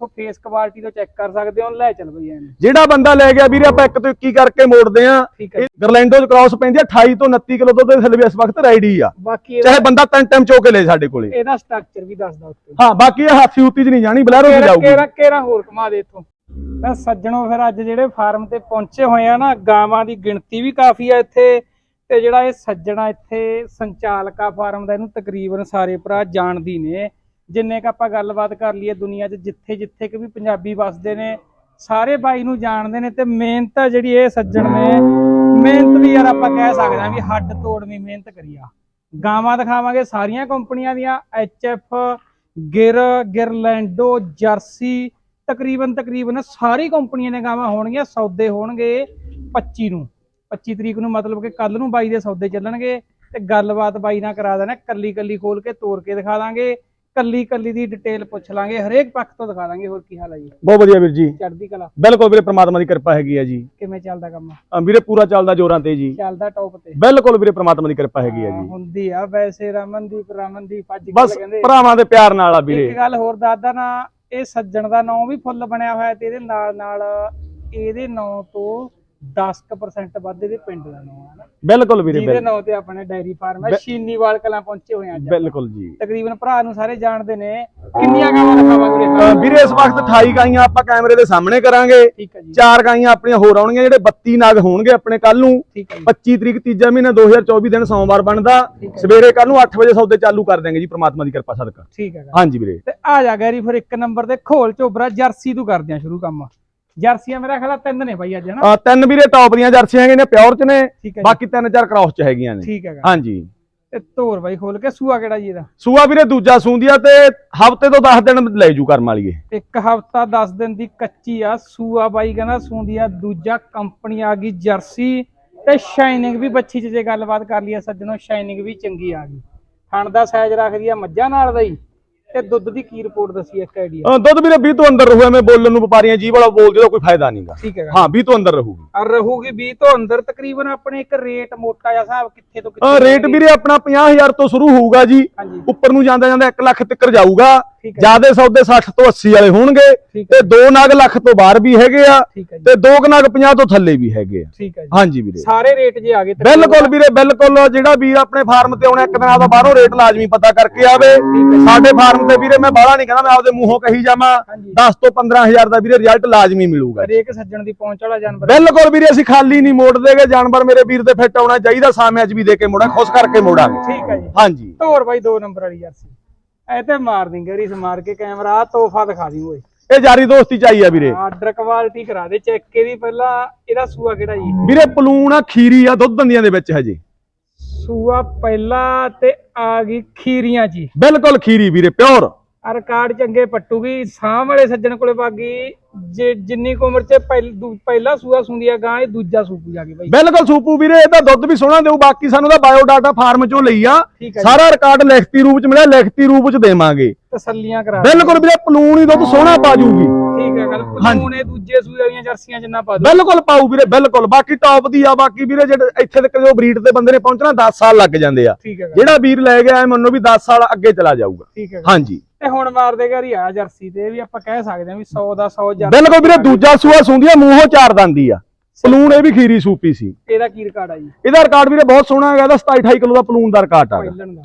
ਇੱਥੋਂ face quality ਤੋਂ check ਕਰ ਸਕਦੇ ਹੋ ਲੈ ਚੱਲ ਬਈ ਇਹਨੂੰ ਜਿਹੜਾ ਬੰਦਾ ਲੈ ਗਿਆ ਵੀਰੇ ਆਪਾਂ ਇੱਕ ਤੋਂ 21 ਕਰਕੇ ਮੋੜਦੇ ਆ ਗਰਲੈਂਡੋ ਚ ਕ੍ਰਾਸ ਪੈਂਦੀ ਆ 28 ਤੋਂ 29 ਕਿਲੋ ਦੁੱਧ ਦੇ ਥੱਲੇ ਵੀ ਇਸ ਵਕਤ ਰੈਡੀ ਆ। ਬਾਕੀ ਚਾਹੇ ਬੰਦਾ ਤਿੰਨ ਟਾਈਮ ਚੋ ਕੇ ਲੈ ਸਾਡੇ ਕੋਲੇ। ਇਹਦਾ ਸਟਰਕਚਰ ਵੀ ਦੱਸਦਾ ਉੱਤੇ। ਹਾਂ ਬਾਕੀ ਇਹ ਹਾਥੀ ਉੱਤੀ ਚ ਨਹੀਂ ਜਾਣੀ ਬਲੈਰੋ ਕੇਰਾ ਜਾਊਗੀ। ਕੇਰਾ ਕੇਰਾ ਹੋਰ ਕਮਾ ਦੇ ਇੱਥੋਂ? ਤਾਂ ਸੱਜਣੋ ਫਿਰ ਅੱਜ ਜਿਹੜੇ ਫਾਰਮ ਤੇ ਪਹੁੰਚੇ ਹੋਏ ਆ ਨਾ ਗਾਵਾਂ ਦੀ ਗਿਣਤੀ ਵੀ ਕਾਫੀ ਆ ਇੱਥੇ। ਤੇ ਜਿਹੜਾ ਇਹ ਸੱਜਣਾ ਇੱਥੇ ਸੰਚਾਲਕਾ ਫਾਰਮ ਦਾ ਇਹਨੂੰ ਤਕਰੀਬਨ ਸਾਰੇ ਭਰਾ ਜਾਣਦੀ ਨੇ। ਜਿੰਨੇ ਕ ਆਪਾਂ ਗੱਲਬਾਤ ਕਰ ਲਈਏ ਦੁਨੀਆ 'ਚ, ਜਿੱਥੇ ਜਿੱਥੇ ਕਿ ਵੀ ਪੰਜਾਬੀ ਵੱਸਦੇ ਨੇ, ਸਾਰੇ ਬਾਈ ਨੂੰ ਜਾਣਦੇ ਨੇ ਤੇ ਮਿਹਨਤ ਜਿਹੜੀ ਇਹ ਸੱਜਣ ਨੇ, ਮਿਹਨਤ ਵੀ ਯਾਰ ਆਪਾਂ ਕਹਿ ਸਕਦੇ ਆ ਵੀ ਹੱਡ ਤੋੜਵੀਂ ਮਿਹਨਤ ਕਰੀ ਆ। ਗਾਵਾਂ ਦਿਖਾਵਾਂਗੇ ਸਾਰੀਆਂ ਕੰਪਨੀਆਂ ਦੀਆਂ ਐਚ ਐਫ ਗਿਰ, ਗਿਰਲੈਂਡੋ, ਜਰਸੀ, ਤਕਰੀਬਨ ਤਕਰੀਬਨ ਸਾਰੀ ਕੰਪਨੀਆਂ ਨੇ ਗਾਵਾਂ ਹੋਣਗੀਆਂ, ਸੌਦੇ ਹੋਣਗੇ 25 ਨੂੰ। 25 ਤਰੀਕ ਨੂੰ ਮਤਲਬ ਕਿ ਕੱਲ ਨੂੰ ਬਾਈ ਦੇ ਸੌਦੇ ਚੱਲਣਗੇ ਤੇ ਗੱਲਬਾਤ ਬਾਈ ਨਾਲ ਕਰਾ ਦੇਣਾ ਕੱਲੀ ਕੱਲੀ ਖੋਲ ਕੇ ਤੋੜ ਕੇ ਦਿਖਾ ਦਾਂਗੇ। ਕੱਲੀ ਕੱਲੀ ਦੀ ਡਿਟੇਲ ਪੁੱਛ ਲਾਂਗੇ ਹਰੇਕ ਪੱਖ ਤੋਂ ਦਿਖਾ ਦਾਂਗੇ ਹੋਰ ਕੀ ਹਾਲ ਹੈ ਜੀ? ਬਹੁਤ ਵਧੀਆ ਵੀਰ ਜੀ। ਚੜ੍ਹਦੀ ਕਲਾ। ਬਿਲਕੁਲ ਵੀਰੇ ਪ੍ਰਮਾਤਮਾ ਦੀ ਕਿਰਪਾ ਹੈਗੀ ਆ ਜੀ। ਕਿਵੇਂ ਚੱਲਦਾ ਕੰਮ? ਅਹ ਵੀਰੇ ਪੂਰਾ ਚੱਲਦਾ ਜੋਰਾਂ ਤੇ ਜੀ। ਚੱਲਦਾ ਟੌਪ ਤੇ। ਬਿਲਕੁਲ ਵੀਰੇ ਪ੍ਰਮਾਤਮਾ ਦੀ ਕਿਰਪਾ ਹੈਗੀ ਆ ਹਾਂ, ਜੀ। ਹੁੰਦੀ ਆ ਵੈਸੇ ਰਮਨਦੀਪ ਰਮਨਦੀਪ ਅੱਜ ਕੱਲ ਬਸ ਕਹਿੰਦੇ? ਭਰਾਵਾਂ ਦੇ ਪਿਆਰ ਨਾਲ ਆ ਵੀਰੇ। ਇੱਕ ਗੱਲ ਹੋਰ ਦੱਸਦਾ ਨਾ ਇਹ ਸੱਜਣ ਦਾ ਨਾਮ ਵੀ ਫੁੱਲ ਬਣਿਆ ਹੋਇਆ ਤੇ ਇਹਦੇ ਨਾਲ ਨਾਲ ਇਹਦੇ ਨਾਂ ਤੋਂ 10% ਵੱਧ ਇਹਦੇ ਪਿੰਡ ਦਾ ਨਾਮ ਹੈ ਨਾ। ਬਿਲਕੁਲ ਵੀਰੇ ਜਿਹਦੇ ਬਿਲ- ਨਾਂ ਤੇ ਆਪਣੇ ਡੈਰੀ ਫਾਰਮ ਹੈ ਸ਼ੀਨੀਵਾਲ ਕਲਾਂ ਪਹੁੰਚੇ ਹੋਏ ਆ ਅੱਜ ਆਪਾਂ। ਬਿਲਕੁਲ ਜੀ। ਤਕਰੀਬਨ ਭਰਾ ਨੂੰ ਸਾਰੇ ਜਾਣਦੇ ਨੇ। ਕਿੰਨੀਆਂ ਗਾਵਾਂ ਦਿਖਾਵਾਂਗੇ ਅਹ ਵੀਰੇ ਇਸ ਵਕਤ 28 ਗਾਈਆਂ ਆਪਾਂ ਕੈਮਰੇ ਦੇ ਸਾਹਮਣੇ ਕਰਾਂਗੇ। ਠੀਕ ਹੈ ਜੀ। ਚਾਰ ਗਾਈਆਂ ਆਪਣੀਆਂ ਹੋਰ ਆਉਣਗੀਆਂ ਜਿਹੜੇ 32 ਨਗ ਹੋਣਗੇ ਆਪਣੇ ਕੱਲ ਨੂੰ। ਠੀਕ ਹੈ ਜੀ। 25 ਤਰੀਕ ਤੀਜਾ ਮਹੀਨਾ 2024 ਦਿਨ ਸੋਮਵਾਰ ਬਣਦਾ। ਹੈ। ਸਵੇਰੇ ਕੱਲ ਨੂੰ 8 ਵਜੇ ਸੌਦੇ ਚਾਲੂ ਕਰ ਦੇਂਗੇ ਜੀ ਪ੍ਰਮਾਤਮਾ ਦੀ ਕਿਰਪਾ ਸਦਕਾ। ਠੀਕ ਹੈਗਾ ਹਾਂਜੀ ਵੀਰੇ। ਤੇ ਆ ਜਾ ਗੈਰੀ ਫਿਰ ਇੱਕ ਨੰਬਰ ਤੇ ਖੋਲ ਝੋਬਰਾ ਜਰਸੀ ਤੋਂ ਕਰਦੇ ਆ ਸ਼ੁਰੂ ਕੰਮ। ਜਰਸੀਆਂ ਮੇਰਾ ਖਿਆਲ ਆ ਤਿੰਨ ਨੇ ਬਾਈ ਅੱਜ ਹਨਾ ਅਹ ਤਿੰਨ ਵੀਰੇ ਟੌਪ ਦੀਆਂ ਜਰਸੀਆਂ ਹੈਗੀਆਂ ਨੇ ਪਿਓਰ ਚ ਨੇ ਠੀਕ ਹੈ ਜੀ। ਬਾਕੀ ਤਿੰਨ ਚਾਰ ਕ੍ਰਾਸ ਚ ਹੈਗੀਆਂ ਨੇ। ਠੀਕ ਹੈਗਾ। ਹਾਂਜੀ। ਤੇ ਤੋਰ ਬਾਈ ਖੋਲ ਕੇ ਸੂਆ ਕਿਹੜਾ ਜੀ ਇਹਦਾ? ਸੂਆ ਵੀਰੇ ਦੂਜਾ ਸੂੰਦੀਆ ਤੇ ਹਫ਼ਤੇ ਤੋਂ 10 ਦਿਨ ਲੈ ਜੂ ਕਰਮ ਵਾਲੀ ਇਹ। ਇੱਕ ਹਫਤਾ 10 ਦਿਨ ਦੀ ਕੱਚੀ ਆ ਸੂਆ ਬਾਈ ਕਹਿੰਦਾ ਸੂੰਦੀ ਆ ਦੂਜਾ ਕੰਪਨੀ ਆ ਗਈ ਜਰਸੀ ਤੇ ਸ਼ਾਈਨਿੰਗ ਵੀ ਬੱਚੀ ਚ ਜੇ ਗੱਲਬਾਤ ਕਰ ਲਈਏ ਸੱਜਣੋ ਸ਼ਾਈਨਿੰਗ ਵੀ ਚੰਗੀ ਆ ਗਈ। ਥਣ ਦਾ ਸਾਈਜ਼ ਰੱਖਦੀ ਆ ਮੱਝਾਂ ਨਾਲ ਦਾ ਹੀ ਤੇ ਦੁੱਧ ਦੀ ਕੀ ਰਿਪੋਰਟ ਦੱਸੀ ਇੱਕ ਆਈਡੀਆ ਦੁੱਧ ਵੀਰੇ 20 ਤੋਂ ਅੰਦਰ ਰਹੂ ਐਵੇਂ ਬੋਲਣ ਨੂੰ ਵਪਾਰੀਆਂ ਜੀ ਵਾਲਾ ਬੋਲਦੇ ਤਾਂ ਕੋਈ ਫਾਇਦਾ ਨਹੀਂਗਾ। ਠੀਕ ਹੈਗਾ। ਹਾਂ 20 ਤੋਂ ਅੰਦਰ ਰਹੂਗੀ। ਔਰ ਰਹੂਗੀ 20 ਤੋਂ ਅੰਦਰ ਤਕਰੀਬਨ ਆਪਣੇ ਇੱਕ ਰੇਟ ਮੋਟਾ ਜਿਹਾ ਹਿਸਾਬ ਕਿੱਥੇ ਤੋਂ ਅਹ ਰੇਟ ਵੀਰੇ ਆਪਣਾ 50000 ਤੋਂ ਸ਼ੁਰੂ ਹੋਊਗਾ ਜੀ। ਉੱਪਰ ਨੂੰ ਜਾਂਦਾ ਜਾਂਦਾ 1 ਲੱਖ ਤੱਕ ਜਾਊਗਾ। ਹੈ ਜਿਆਦੇ ਸੌਦੇ 60 ਤੋਂ 80 ਵਾਲੇ ਹੋਣਗੇ ਤੇ ਦੋ ਨਗ ਲੱਖ ਤੋਂ ਬਾਹਰ ਵੀ ਹੈਗੇ ਆ ਤੇ ਦੋ ਨਗ 50 ਤੋਂ ਥੱਲੇ ਵੀ ਹੈਗੇ ਆ। ਹਾਂਜੀ ਵੀਰੇ। ਸਾਰੇ ਰੇਟ ਜੇ ਆ ਗਏ। ਬਿਲਕੁਲ ਵੀਰੇ ਬਿਲਕੁਲ ਜਿਹੜਾ ਵੀਰ ਆਪਣੇ ਫਾਰਮ ਤੇ ਆਉਣਾ ਇੱਕ ਦਿਨ ਆਪਦਾ ਬਾਹਰੋਂ ਰੇਟ ਲਾਜ਼ਮੀ ਪਤਾ ਕਰਕੇ ਆਵੇ। ਸਾਡੇ ਫਾਰਮ ਤੇ ਵੀਰੇ ਮੈਂ ਬਾਹਲਾ ਨਹੀਂ ਕਹਿੰਦਾ ਮੈਂ ਆਪਦੇ ਮੂੰਹੋਂ ਕਹੀ ਜਾਵਾਂ ਹਾਂਜੀ। 10 ਤੋਂ 15000 ਦਾ ਵੀਰੇ ਰਿਜ਼ਲਟ ਲਾਜ਼ਮੀ ਮਿਲੂਗਾ। ਹਰੇਕ ਸੱਜਣ ਦੀ ਪਹੁੰਚ ਵਾਲਾ ਜਾਨਵਰ ਬਿਲਕੁਲ ਵੀਰੇ ਅਸੀਂ ਖਾਲੀ ਨਹੀਂ ਮੋੜਦੇਗੇ ਜਾਨਵਰ ਮੇਰੇ ਵੀਰ ਦੇ ਫਿੱਟ ਆਉਣਾ ਚਾਹੀਦਾ ਸਾਹਮਣੇ ਅੱਜ ਵੀ ਦੇ ਕੇ ਮੋੜਾ ਖੁਸ਼ ਕਰਕੇ ਮੋੜਾਂਗੇ। ਠੀਕ ਹੈ ਜੀ। ਹਾਂਜੀ। ਧੋਰ ਬਾਈ 2 ਨੰਬਰ ਵਾਲੀ ਜਰਸੀ ਐ ਤੇ ਮਾਰ ਦੀ ਗਰੀ ਮਾਰ ਕੇ ਕੈਮਰਾ ਤੋਹਫਾ ਦਿਖਾ ਦੀ ਓਏ। ਇਹ ਜਾਰੀ ਦੋਸਤੀ ਚਾਹੀਏ ਵੀਰੇ। ਆਰਡਰ ਕੁਆਲਿਟੀ ਕਰਾ ਦੇ ਚੈੱਕ ਇਹਦੀ ਪਹਿਲਾਂ ਇਹਦਾ ਸੂਆ ਕਿਹੜਾ ਜੀ? ਵੀਰੇ ਪਲੂਣ ਆ ਖੀਰੀ ਆ ਦੁੱਧ ਦੰਦੀਆਂ ਦੇ ਵਿੱਚ ਹਜੇ ਸੂਆ ਪਹਿਲਾ ਤੇ ਆ ਗਈ ਖੀਰੀਆਂ ਜੀ। ਬਿਲਕੁਲ ਖੀਰੀ ਵੀਰੇ ਪਿਓਰ। ਆ ਰਿਕਾਰਡ ਚੰਗੇ ਪੱਟੂਗੀ ਸਾਹ ਵਾਲੇ ਸੱਜਣ ਕੋਲੇ ਬਾਗੀ। ਜੇ ਜਿੰਨੀ ਕੁ ਉਮਰ ਚ ਪਹਿਲ- ਦੂ- ਪਹਿਲਾ ਸੂਆ ਸੁੰਦੀ ਆ ਗਾਂ ਇਹ ਦੂਜਾ ਸੂਪੂ ਜਾ ਕੇ ਬਾਈ। ਬਿਲਕੁਲ ਸੂਪੂ ਵੀਰੇ ਇਹਦਾ ਦੁੱਧ ਵੀ ਸੋਹਣਾ ਦੇਊ ਬਾਕੀ ਸਾਨੂੰ ਦਾ ਬਾਇਓ ਡਾਟਾ ਫਾਰਮ ਚੋਂ ਲਈ ਆ। ਠੀਕ ਹੈ ਜੀ। ਸਾਰਾ ਰਿਕਾਰਡ ਲਿਖਤੀ ਰੂਪ ਚ ਮਿਲਿਆ ਲਿਖਤੀ ਰੂਪ ਚ ਦੇਵਾਂਗੇ। ਤਸੱਲੀਆਂ ਕਰਾ ਦੇ। ਬਿਲਕੁਲ ਵੀਰੇ ਪਲੂਣ ਹੀ ਦੁੱਧ ਸੋਹਣਾ ਪਾ ਜੂਗੀ। ਠੀਕ ਹੈ ਗੱਲ ਪਲੂਨ ਇਹ ਦੂਜੇ ਸੂਏ ਵਾਲੀਆਂ ਜਰਸੀਆਂ ਜਿੰਨਾ ਪਾ ਦੋ ਬਿਲਕੁਲ ਪਾਊ ਵੀਰੇ ਬਿਲਕੁਲ। ਬਾਕੀ ਟੌਪ ਦੀ ਆ ਬਾਕੀ ਵੀਰੇ ਜਿਹੜੇ ਇੱਥੇ ਤੱਕ ਜੋ ਬਰੀਡ ਤੇ ਬੰਦੇ ਨੇ ਪਹੁੰਚਣਾ 10 ਸਾਲ ਲੱਗ ਜਾਂਦੇ ਆ। ਠੀਕ ਹੈ ਗੱਲ, ਜਿਹੜਾ ਵੀਰ ਲੈ ਗਿਆ ਐ ਮੰਨੋ ਵੀ 10 ਸਾਲ ਅੱਗੇ ਚਲਾ ਜਾਊਗਾ। ਠੀਕ ਹੈ ਹਾਂਜੀ। ਤੇ ਹੁਣ ਮਾਰਦੇ ਘਰ ਆ ਜਰਸੀ ਤੇ ਵੀ ਆਪਾਂ ਕਹਿ ਸਕਦੇ ਹਾਂ ਵੀ 100 ਦਾ 100 ਜਰਸੀ ਬਿਲਕੁਲ ਵੀਰੇ ਦੂਜਾ ਸੂਆ ਸੁੰਦੀ ਆ ਮੂੰਹੋਂ ਚਾਰ ਦੰਦੀ ਆ। ਪਲੂਣ ਇਹ ਵੀ ਖੀਰੀ ਸੂਪੀ ਸੀ। ਇਹਦਾ ਕੀ ਰਿਕਾਰਡ ਆ ਜੀ? ਇਹਦਾ ਰਿਕਾਰਡ ਵੀਰੇ ਬਹੁਤ ਸੋਹਣਾ ਹੈਗਾ ਇਹਦਾ 27 28 ਕਿਲੋ ਦਾ ਪਲੂਣ ਦਾ ਰਿਕਾਰਡ ਆ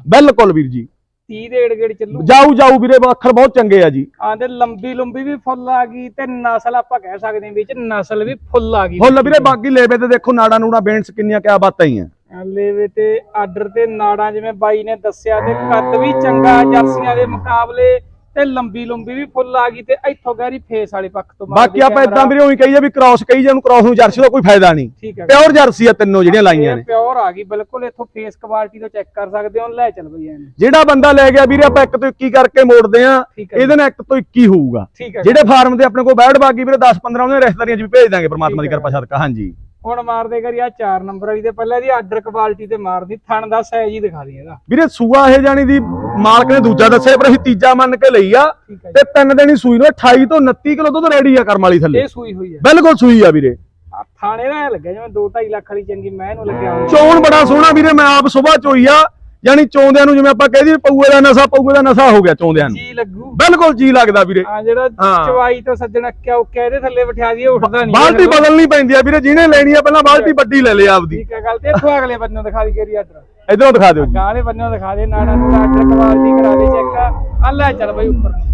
ਬਿਲਕੁਲ ਵੀਰ ਜੀ। 30 ਦੇ ਏੜ ਗੇੜ ਚੱਲੂ। ਜਾਊ ਜਾਊ ਵੀਰੇ ਅੱਖਰ ਬਹੁਤ ਚੰਗੇ ਆ ਜੀ। ਆਂਦੇ ਲੰਬੀ ਲੰਬੀ ਵੀ ਫੁੱਲ ਆ ਗਈ ਤੇ ਨਸਲ ਆਪਾਂ ਕਹਿ ਸਕਦੇ ਵਿੱਚ ਨਸਲ ਵੀ ਫੁੱਲ ਆ ਗਈ। ਫੁੱਲ ਵੀਰੇ ਬਾਕੀ ਲੇਵੇ ਤੇ ਦੇਖੋ ਨਾੜਾ ਨੂੜਾ ਬੇਂਟਸ ਕਿੰਨੀਆਂ ਕਿਆ ਬਾਤਾਂ ਹੀ ਆ। ਲੈਵੇ ਤੇ ਆਰਡਰ ਤੇ ਨਾੜਾਂ ਜਿਵੇਂ ਬਾਈ ਨੇ ਦੱਸਿਆ ਤੇ ਕੱਦ ਵੀ ਚੰਗਾ ਜਰਸੀਆਂ ਦੇ ਮੁਕਾਬਲੇ ਤੇ ਲੰਬੀ ਲੰਬੀ ਵੀ ਫੁੱਲ ਆ ਗਈ ਤੇ ਇੱਥੋਂ ਗਹਿਰੀ ਫੇਸ ਵਾਲੇ ਪੱਖ ਤੋਂ ਬਾਕੀ ਆਪਾਂ। ਇਦਾਂ ਵੀਰੇ ਉਹੀ ਕਹੀਏ ਵੀ ਕ੍ਰਾਸ ਕਹੀ ਜੇ ਉਹਨੂੰ ਕ੍ਰਾਸ ਨੂੰ ਜਰਸੀ ਦਾ ਕੋਈ ਫਾਇਦਾ ਨਹੀਂ। ਪਿਓਰ ਜਰਸੀ ਆ ਤਿੰਨੋਂ ਜਿਹੜੀਆਂ ਲਾਈਆਂ ਨੇ। ਪਿਓਰ ਆ ਗਈ ਬਿਲਕੁਲ ਇੱਥੋਂ ਫੇਸ ਕੁਆਲਿਟੀ ਤੋਂ ਚੈੱਕ ਕਰ ਸਕਦੇ ਹੋ ਲੈ ਚੱਲ ਬਈ ਇਹਨੂੰ ਜਿਹੜਾ ਬੰਦਾ ਲੈ ਗਿਆ ਵੀਰੇ ਆਪਾਂ ਇੱਕ ਤੋਂ 21 ਕਰਕੇ ਮੋੜਦੇ ਆ ਇਹਦੇ ਨਾਲ ਇੱਕ ਤੋਂ 21 ਹੋਊਗਾ। ਜਿਹੜੇ ਫਾਰਮ ਤੇ ਆਪਣੇ ਕੋਲ ਬੈਠ ਬਾਕੀ ਵੀਰੇ 10 15 ਉਹਨੇ ਰਿਸ਼ਤੇਦਾਰੀਆਂ ਚ ਵੀ ਭੇਜ ਦਾਂਗੇ ਪ੍ਰਮਾਤਮਾ ਦੀ। ਕਿਰਪਾ ਸਦਕਾ ਹਾਂਜੀ। ਹੁਣ ਮਾਰਦੇ ਕਰੀ ਆ 4 ਨੰਬਰ ਵਾਲੀ ਤੇ ਪਹਿਲਾਂ ਇਹਦੀ ਆਰਡਰ ਕੁਆਲਿਟੀ ਤੇ ਮਾਰਦੀ ਥਣ ਦਾ ਸਾਈਜ਼ ਹੀ ਦਿਖਾ ਦੀ ਇਹਦਾ। ਵੀਰੇ ਸੂਆ ਇਹ ਜਾਣੀ ਦੀ ਮਾਲਕ ਨੇ ਦੂਜਾ ਦੱਸਿਆ ਪਰ ਅਸੀਂ ਤੀਜਾ ਮੰਨ ਕੇ ਲਈ ਆ। ਤੇ ਤਿੰਨ ਦਿਨ ਹੀ ਸੂਈ ਨੂੰ 28 ਤੋਂ 29 ਕਿਲੋ ਦੁੱਧ ਰੈਡੀ ਆ ਕਰਮ ਵਾਲੀ ਥੱਲੇ। ਇਹ ਸੂਈ ਹੋਈ ਹੈ ਬਿਲਕੁਲ ਸੂਈ ਆ ਵੀਰੇ। ਆ ਥਾਣੇ ਦਾ ਲੱਗਿਆ ਜਿਵੇਂ 2.5 ਲੱਖ ਵਾਲੀ ਚੰਗੀ ਮੈਂ ਇਹਨੂੰ ਲੱਗਿਆ। ਚੋਣ ਬੜਾ ਸੋਹਣਾ ਵੀਰੇ ਮੈਂ ਆਪ ਸੁਬਾਹ ਚੋਈ ਆ। ਯਾਨੀ ਚੌਂਦਿਆਂ ਨੂੰ ਜਿਵੇਂ ਆਪਾਂ ਕਹਿ ਦਈਏ ਪਊਏ ਦਾ ਨਸ਼ਾ ਪਊਏ ਦਾ ਨਸ਼ਾ ਹੋ ਗਿਆ ਚੌਂਦਿਆਂ ਨੂੰ। ਜੀ ਲੱਗੂ। ਬਿਲਕੁਲ ਜੀ ਲੱਗਦਾ ਵੀਰੇ। ਆ ਜਿਹੜਾ ਹਾਂ। ਚਵਾਈ ਤੋਂ ਸੱਜਣ ਕਿਉਂ ਇਹਦੇ ਥੱਲੇ ਬਿਠਾ ਦਈਏ ਉੱਠਦਾ ਨਹੀਂ। ਬਾਲਟੀ ਬਦਲਣੀ ਪੈਂਦੀ ਆ ਵੀਰੇ ਜਿਹਨੇ ਲੈਣੀ ਆ ਪਹਿਲਾਂ ਬਾਲਟੀ ਵੱਡੀ ਲੈ ਲਿਆ ਆਪਦੀ। ਠੀਕ ਹੈ ਗੱਲ ਤੇ ਇੱਥੋਂ ਅਗਲੇ ਬੰਨੇ ਨੂੰ ਦਿਖਾ ਦੀ ਕੇਰੀ ਆਰਡਰ ਇਧਰੋਂ। ਦਿਖਾ ਦਿਓ ਜੀ। ਬੰਨੇ ਨੂੰ ਦਿਖਾ ਦੇ ਨਾੜਾ ਨੂੰ ਆਰਡਰ ਕੁਆਲਿਟੀ ਕਰਾ ਦੇ ਚੈੱਕ। ਆ ਲੈ ਚੱਲ ਬਈ ਉੱਪਰ ਨੂੰ।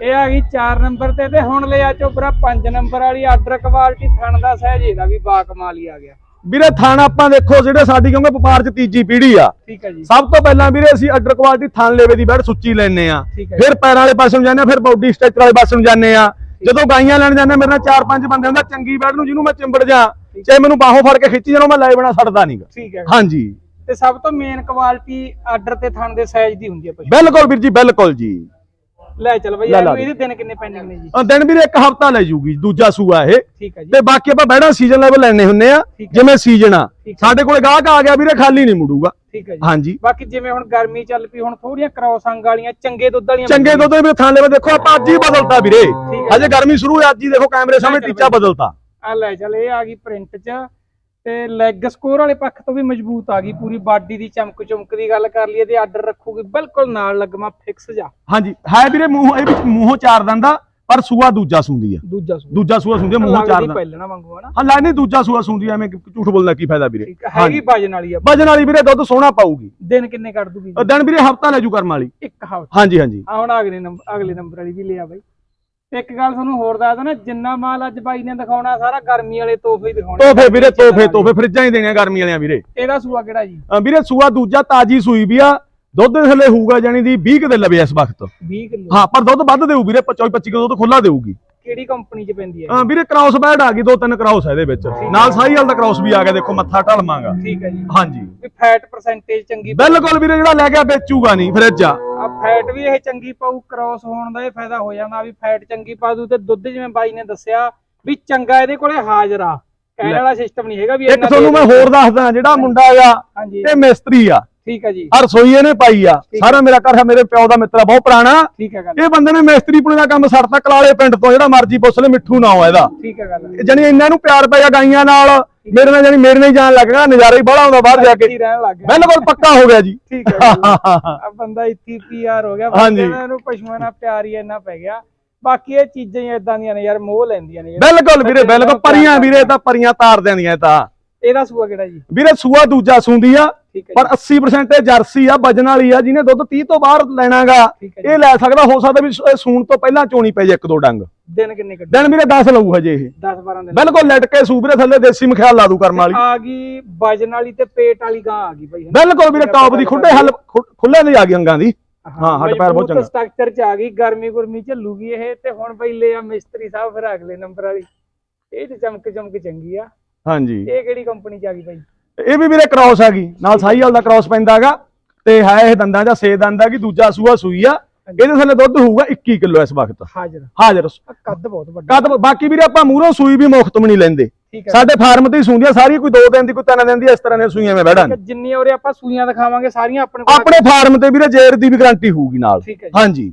ਇਹ ਆ ਗਈ 4 ਨੰਬਰ ਤੇ ਤੇ ਹੁਣ ਲਿਆ ਚੋਬਰਾ 5 ਨੰਬਰ ਵਾਲੀ ਆਰਡਰ ਕੁਆਲਿਟੀ ਥਣ ਦਾ ਸਹਿਜ ਇਹਦਾ ਵੀ ਬਾ ਕਮਾਲ ਹੀ ਆ ਗਿਆ। ਵੀਰੇ ਥਣ ਆਪਾਂ ਦੇਖੋ ਜਿਹੜੇ ਸਾਡੀ ਕਿਉਂਕਿ ਵਪਾਰ ਚ ਤੀਜੀ ਪੀੜ੍ਹੀ ਆ। ਠੀਕ ਹੈ ਜੀ। ਸਭ ਤੋਂ ਪਹਿਲਾਂ ਵੀਰੇ ਅਸੀਂ ਅੱਡਰ ਕੁਆਲਿਟੀ ਥਣ ਲੇਵੇ ਦੀ ਬੈਡ ਸੁੱਚੀ ਲੈਨੇ ਆ। ਫਿਰ ਪੈਰਾਂ ਵਾਲੇ ਪਾਸੇ ਨੂੰ ਜਾਂਦੇ ਆ ਫਿਰ ਬਾਡੀ ਸਟ੍ਰਕਚਰ ਵਾਲੇ ਪਾਸੇ ਨੂੰ ਜਾਂਦੇ ਆ। ਜਦੋਂ ਗਾਈਆਂ ਲੈਣ ਜਾਂਦੇ ਮੇਰੇ ਨਾਲ ਚਾਰ ਪੰਜ ਬੰਦੇ ਹੁੰਦਾ ਚੰਗੀ ਬੈਡ ਨੂੰ ਜਿਹਨੂੰ ਮੈਂ ਚਿੰਬੜ ਜਾ ਚਾਹੇ ਮੈਨੂੰ ਬਾਹੋਂ ਫੜ ਕੇ ਖਿੱਚੀ ਜਾਣੋ ਮੈਂ ਲੈ ਬਣਾ ਛੱਡਦਾ ਨਹੀਂਗਾ ਠੀਕ ਹੈ। ਹਾਂਜੀ। ਤੇ ਸਭ ਤੋਂ ਮੇਨ ਕੁਆਲਿਟੀ ਆਰਡਰ ਤੇ ਥਣ ਦੇ ਸਾਈਜ਼ ਦੀ ਹੁੰਦੀ ਹੈ ਬਿਲਕੁਲ ਵੀਰ ਜੀ ਬਿਲਕੁਲ ਜੀ। ਲੈ ਚੱਲ ਬਈ ਦੇ। ਇਹਦੇ ਦਿਨ ਕਿੰਨੇ ਪੈਂਡਿੰਗ ਨੇ ਜੀ? ਅਹ ਦਿਨ ਵੀਰੇ ਇੱਕ ਹਫਤਾ ਲੈ ਜੂਗੀ ਦੂਜਾ ਸੂਆ ਇਹ। ਠੀਕ ਹੈ ਜੀ। ਤੇ ਬਾਕੀ ਆਪਾਂ ਬੈੜਾ ਸੀਜ਼ਨ ਲੈਵਲ ਲੈਣੇ ਹੁੰਨੇ ਆ ਠੀਕ ਹੈ। ਜਿਵੇਂ ਸੀਜ਼ਨ ਆ। ਠੀਕ ਹੈ। ਸਾਡੇ ਕੋਲੇ ਗਾਹਕ ਆ ਗਿਆ ਵੀਰੇ ਖਾਲੀ ਨਹੀਂ ਮੁੜੂਗਾ। ਠੀਕ ਹੈ ਜੀ। ਹਾਂਜੀ। ਬਾਕੀ ਜਿਵੇਂ ਹੁਣ ਗਰਮੀ ਚੱਲ ਪਈ ਹੁਣ ਥੋੜੀਆਂ ਕ੍ਰੋਸ ਅੰਗ ਵਾਲੀਆਂ ਚੰਗੇ ਦੁੱਧ ਵਾਲੀਆਂ ਚੰਗੇ ਦੁੱਧ ਦੇ ਵੀਰੇ ਥਾਂ ਲੈਵੇ ਦੇਖੋ ਆਪਾਂ ਅੱਜ ਹੀ ਬਦਲਤਾ ਵੀਰੇ। ਹਜੇ ਗਰਮੀ ਸ਼ੁਰੂ ਹੋਈ ਅੱਜ ਹੀ ਦੇਖੋ ਕੈਮਰੇ ਸਾਹਮਣੇ ਟੀਚਾ। ਬਦਲਤਾ। ਆ ਲੈ ਚੱਲ ਇਹ ਆ ਗਈ ਪ੍ਰਿੰਟ 'ਚ। ਤੇ ਲੈਗ ਸਕੋਰ ਵਾਲੇ ਪੱਖ ਤੋਂ ਵੀ ਮਜ਼ਬੂਤ ਆ ਗਈ ਪੂਰੀ ਬਾਡੀ ਦੀ ਚਮਕ ਚਮਕ ਦੀ ਗੱਲ ਕਰ ਲਈਏ ਤੇ ਆਰਡਰ ਰੱਖੂਗੀ ਬਿਲਕੁਲ ਨਾਲ ਲੱਗਮਾ ਫਿਕਸ ਜਾ। ਹਾਂਜੀ ਹੈ ਵੀਰੇ ਮੂੰਹ ਇਹ ਵਿੱਚ ਮੂੰਹੋਂ ਚਾਰ ਦੰਦਾ ਪਰ ਸੂਆ ਦੂਜਾ ਸੁੰਦੀ ਆ। ਦੂਜਾ ਸੂਆ। ਦੂਜਾ ਸੂਆ ਸੁੰਦੀ ਆ ਮੂੰਹੋਂ ਚਾਰ ਦੰਦ। ਪਹਿਲਣਾ ਵਾਂਗੂ ਹਨਾ ਹਾਂ ਲੈ ਨਹੀਂ ਦੂਜਾ ਸੂਆ ਸੁੰਦੀ ਐਵੇਂ ਝੂਠ ਬੋਲਣਾ ਕੀ ਫਾਇਦਾ ਵੀਰੇ? ਹੈਗੀ ਵਜਨ ਵਾਲੀ ਆ। ਵਜਨ ਵਾਲੀ ਵੀਰੇ ਦੁੱਧ ਸੋਹਣਾ ਪਾਊਗੀ। ਦਿਨ ਕਿੰਨੇ ਕੱਢ ਦੂਗੀ? ਦਿਨ ਵੀਰੇ ਹਫਤਾ ਲੈ ਜੂ ਕਰਮ ਵਾਲੀ। ਇੱਕ ਹਫ਼ਤਾ। ਹਾਂਜੀ ਹਾਂਜੀ। ਆ ਹੁਣ ਅਗਲੇ ਨੰਬਰ ਅਗਲੇ ਨੰਬਰ ਵਾਲੀ ਵੀ ਲਿਆ ਬਾਈ। ਇੱਕ ਗੱਲ ਤੁਹਾਨੂੰ ਹੋਰ ਦੱਸ ਦਣਾ ਜਿੰਨਾ ਮਾਲ ਅੱਜ ਬਾਈ ਨੇ ਦਿਖਾਉਣਾ ਸਾਰਾ ਗਰਮੀ ਵਾਲੇ ਤੋਹਫੇ ਹੀ ਦਿਖਾਉਣੇ। ਤੋਹਫੇ ਵੀਰੇ ਤੋਹਫੇ ਤੋਹਫੇ ਫਰਿੱਜਾਂ ਹੀ ਦੇਣੀਆਂ ਗਰਮੀ ਵਾਲਿਆਂ ਵੀਰੇ। ਇਹਦਾ ਸੂਆ ਕਿਹੜਾ ਜੀ? ਵੀਰੇ ਸੂਆ ਦੂਜਾ ਤਾਜੀ ਸੂਈ ਵੀ ਆ। ਦੁੱਧ ਦੇ ਥੱਲੇ ਹੋਊਗਾ ਜਾਨੀ ਦੀ 20 ਕਿਤੇ ਲਵੇ ਇਸ ਵਕਤ। 20 ਕਿਲੋ। ਹਾਂ ਪਰ ਦੁੱਧ ਵੱਧ ਦੇਊ ਵੀਰੇ 24 25 ਕਿਲੋ ਦੁੱਧ ਖੁੱਲਾ ਦੇਊਗੀ। ਕਿਹੜੀ ਕੰਪਨੀ 'ਚ ਪੈਂਦੀ ਹੈ? ਅਹ ਵੀਰੇ ਕ੍ਰਾਸ ਬੈਡ ਆ ਗਈ ਦੋ ਤਿੰਨ ਕ੍ਰਾਸ ਆ ਇਹਦੇ ਵਿੱਚ। ਨਾਲ ਸਾਈ ਵਾਲ ਦਾ ਕ੍ਰਾਸ ਵੀ ਆ ਗਿਆ ਦੇਖੋ ਮੱਥਾ ਢਲਮਾਂਗਾ ਠੀਕ ਹੈ ਜੀ। ਹਾਂਜੀ। ਵੀ ਫੈਟ ਪਰਸੈਂਟੇਜ ਚੰਗੀ ਬਿਲਕੁਲ ਵੀਰੇ ਜਿਹੜਾ ਲੈ ਗਿਆ ਵੇਚੂਗਾ ਨਹੀਂ ਫਰਿੱਜ ਆ। ਆ ਫੈਟ ਵੀ ਇਹ ਚੰਗੀ ਪਾਊ ਕ੍ਰਾਸ ਹੋਣ ਦਾ ਇਹ ਫਾਇਦਾ ਹੋ ਜਾਂਦਾ ਵੀ ਫੈਟ ਚੰਗੀ ਪਾ ਦੂ ਤੇ ਦੁੱਧ ਜਿਵੇਂ ਬਾਈ ਨੇ ਦੱਸਿਆ ਵੀ ਚੰਗਾ ਇਹਦੇ ਕੋਲੇ ਹਾਜ਼ਰ ਆ। ਕਹਿਣ ਵਾਲਾ ਸਿਸਟਮ ਨਹੀਂ ਹੈਗਾ ਵੀ ਇੱਕ ਤੁਹਾਨੂੰ ਮੈਂ। ਹੋਰ ਦੱਸਦਾ ਜਿਹੜਾ ਮੁੰਡਾ ਆ ਇਹ ਮਿਸਤਰੀ ਆ। ਠੀਕ ਹੈ ਜੀ। ਆ ਰਸੋਈ ਇਹਨੇ ਪਾਈ ਆ। ਸਾਰਾ ਮੇਰਾ ਘਰ ਹੈ ਮੇਰੇ ਪਿਓ ਦਾ ਮਿੱਤਰ ਆ ਬਹੁਤ ਪੁਰਾਣਾ। ਠੀਕ ਹੈ ਗੱਲ। ਇਹ ਬੰਦੇ ਨੇ ਮਿਸਤਰੀ ਪੁਣੇ ਦਾ ਕੰਮ ਛੱਡਤਾ ਕਲਾਲੇ ਪਿੰਡ ਤੋਂ ਜਿਹੜਾ ਮਰਜ਼ੀ ਪੁੱਛ ਲੈ ਮਿੱਠੂ ਨਾਂ ਆ ਇਹਦਾ। ਠੀਕ ਹੈ ਗੱਲ। ਜਾਨੀ ਇਹਨਾਂ ਨੂੰ ਪਿਆਰ ਪੈ ਗਿਆ ਗਾਈਆਂ ਨਾਲ ਮੇਰੇ ਨਾਲ ਜਾਨੀ ਮੇਰੇ ਨਾਲ ਹੀ ਜਾਣ ਲੱਗ ਗਿਆ ਨਜ਼ਾਰਾ ਹੀ ਬੜਾ ਆਉਂਦਾ ਬਾਹਰ ਜਾ ਕੇ। ਬਿਲਕੁਲ ਪੱਕਾ ਹੋ ਗਿਆ ਜੀ। ਠੀਕ ਹੈ। ਆ ਬੰਦਾ ਇੱਥੇ ਪੀਆਰ ਹੋ ਗਿਆ। ਬੰਦੇ ਨੂੰ ਇਹਨੂੰ ਪਸ਼ੂਆਂ ਨਾਲ ਪਿਆਰ ਹੀ ਇੰਨਾ ਪੈ ਗਿਆ। ਬਾਕੀ ਇਹ ਚੀਜ਼ਾਂ ਹੀ ਇਦਾਂ ਦੀਆਂ ਨੇ ਯਾਰ ਮੋਹ ਲੈਂਦੀਆਂ ਨੇ। ਬਿਲਕੁਲ ਵੀਰੇ ਬਿਲਕੁਲ। ਪਰੀਆਂ ਵੀਰੇ ਤਾਂ ਪਰੀਆਂ ਤਾਰ ਦਿੰਦੀਆਂ ਤਾਂ। ਇਹਦਾ ਸੂਆ ਕਿਹੜਾ ਜੀ? ਵੀਰੇ ਸੂਆ ਦੂਜਾ ਸੁੰਦੀ ਆ। ਪਰ 80% ਇਹ ਜਰਸੀ ਆ ਵਜਨ ਵਾਲੀ ਆ ਜਿਹਨੇ ਦੁੱਧ 30 ਤੋਂ ਬਾਹਰ ਲੈਣਾਗਾ ਇਹ ਲੈ ਸਕਦਾ ਹੋ ਸਕਦਾ ਵੀ ਸੂਣ ਤੋਂ ਪਹਿਲਾਂ ਚੋਣੀ ਪੈ ਜੇ ਇੱਕ ਦੋ ਡੰਗ। ਦਿਨ ਕਿੰਨੇ ਕੱਢੇ? ਦਿਨ ਵੀਰੇ 10 ਲਊ ਹਜੇ ਇਹ। 10 12 ਦਿਨ। ਬਿਲਕੁਲ ਲਟ ਕੇ ਸੂਬਰੇ ਥੱਲੇ ਦੇਸੀ ਮਖਿਆਲ ਲਾ ਦੂ ਕਰਮ ਵਾਲੀ। ਆ ਗਈ ਵਜਨ ਵਾਲੀ ਤੇ ਪੇਟ ਵਾਲੀ ਗਾਂ ਆ ਗਈ ਬਾਈ। ਬਿਲਕੁਲ ਵੀਰੇ ਟੌਪ ਦੀ ਖੁੱਡੇ ਹੱਲ ਖੁੱਲੇ ਦੀ ਆ ਗਈ ਅੰਗਾਂ ਦੀ। ਹਾਂ, ਹੱਡ ਪੈਰ ਬਹੁਤ ਚੰਗਾ। ਸਟਰਕਚਰ ਚ ਆ ਗਈ ਗਰਮੀ ਗੁਰਮੀ ਝੱਲੂਗੀ ਇਹ ਤੇ ਹੁਣ ਬਈ ਲੈ ਆ ਮਿਸਤਰੀ ਸਾਹਿਬ ਫਿਰ ਅਗਲੇ ਨੰਬਰ ਵਾਲੀ। ਇਹ ਤੇ ਚਮਕ ਚਮਕ ਚੰਗੀ ਆ। ਹਾਂਜੀ। ਇਹ ਕਿਹੜੀ ਕੰਪਨੀ ਚ ਆ ਗਈ ਬਾਈ? ਇਹ ਵੀ ਵੀਰੇ ਕ੍ਰਾਸ ਆ ਗਈ। ਨਾਲ ਸਾਈਵਾਲ ਦਾ ਕ੍ਰਾਸ ਪੈਂਦਾਗਾ ਤੇ ਹੈ ਇਹ ਦੰਦਾਂ ਜਾਂ ਸੇ ਦੰਦਾਂ ਕੀ ਦੂਜਾ ਸੂਆ ਸੂਈ ਆ। ਇਹਦੇ ਥੱਲੇ ਦੁੱਧ ਹੋਊਗਾ 21 ਕਿਲੋ ਇਸ ਵਕਤ। ਹਾਜ਼ਰ। ਹਾਜ਼ਰ। ਆ ਕੱਦ ਬਹੁਤ ਵੱਡਾ। ਕਦ ਬਾਕੀ ਵੀਰੇ ਆਪਾਂ ਮੂਹਰੋਂ ਸੂਈ ਵੀ ਮੁਫਤ ਨਹੀਂ ਲੈਂਦੇ। ਸਾਡੇ ਫਾਰਮ ਤੇ ਹੀ ਸੂੰਦੀਆਂ ਸਾਰੀ ਕੋਈ ਦੋ ਦਿਨ ਦੀ ਕੋਈ ਤਿੰਨ ਦਿਨ ਦੀ ਇਸ ਤਰ੍ਹਾਂ ਦੀਆਂ ਸੂਈਆਂ ਮੈਂ ਬੈਠਾਂ। ਜਿੰਨੀਆਂ ਉਰੇ ਆਪਾਂ ਸੂਈਆਂ ਦਿਖਾਵਾਂਗੇ ਸਾਰੀਆਂ ਆਪਣੇ ਕੋਲ ਆਪਣੇ ਫਾਰਮ ਤੇ ਵੀਰੇ ਜੇਰ ਦੀ ਵੀ ਗਾਰੰਟੀ ਹੋਊਗੀ ਨਾਲ। ਹਾਂਜੀ।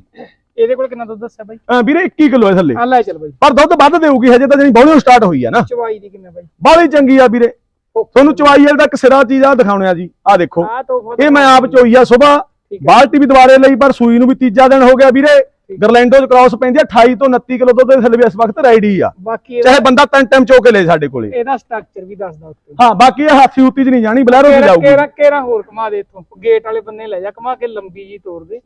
ਇਹਦੇ ਕੋਲ ਕਿੰਨਾ ਦੁੱਧ ਦੱਸਿਆ ਬਾਈ? ਵੀਰੇ 21 ਕਿਲੋ ਹੈ ਥੱਲੇ। ਆ ਲੈ ਚੱਲ ਬਾਈ। ਪਰ ਦੁੱਧ ਵੱਧ ਦੇਊਗੀ ਹਜੇ ਤਾਂ ਜਿਹੜੀ ਬੌਲੀਓ ਸਟਾਰਟ ਹੋਈ ਆ ਨਾ। ਚਵਾਈ ਦੀ ਕਿੰਨਾ ਬਾਈ? ਬਾਲੀ ਚੰਗੀ ਆ ਵੀਰੇ। ਤੁਹਾਨੂੰ ਚਵਾਈ ਵਾਲ ਦਾ ਇੱਕ ਸਿਰਾ ਚੀਜ਼ ਆ ਦਿਖਾਉਣੇ ਆ ਜੀ। ਆ ਦੇਖੋ। ਆ ਇਹ ਮੈਂ ਆਪ ਚੋਈ ਆ ਸਵੇਰ ਬਾਲਟੀ ਵੀ ਦੁਬਾਰੇ ਲਈ ਪਰ ਸੂਈ ਨੂੰ ਵੀ ਤੀਜਾ ਦਿਨ ਹੋ ਗਿਆ ਵੀਰੇ। ਗਰਲੈਂਡੋ ਚ ਕ੍ਰਾਸ ਪੈਂਦੀ ਆ 28 ਤੋਂ 29 ਕਿਲੋ ਦੁੱਧ ਦੇ ਥੱਲੇ ਵੀ ਇਸ ਵਕਤ ਰੈਡੀ ਆ। ਚਾਹੇ ਬੰਦਾ ਤਿੰਨ ਟਾਈਮ ਚੋ ਕੇ ਲੈ ਸਾਡੇ ਕੋਲੇ। ਇਹਦਾ ਸਟਰਕਚਰ ਵੀ ਦੱਸਦਾ ਉੱਤੇ। ਹਾਂ ਬਾਕੀ ਇਹ ਹਾਥੀ ਉੱਤੀ ਚ ਨਹੀਂ ਜਾਣੀ ਬਲੈਰੋ ਕੇਰਾ ਜਾਊਗੀ। ਕੇਰਾ ਕੇਰਾ ਹੋਰ ਘੁਮਾ ਦੇ ਇਥੋਂ? ਗੇਟ ਵਾਲੇ ਬੰਨੇ ਲੈ ਜਾ ਘੁਮਾ ਕੇ ਲੰਬੀ ਜੀ ਤੋਰ ਦੇ।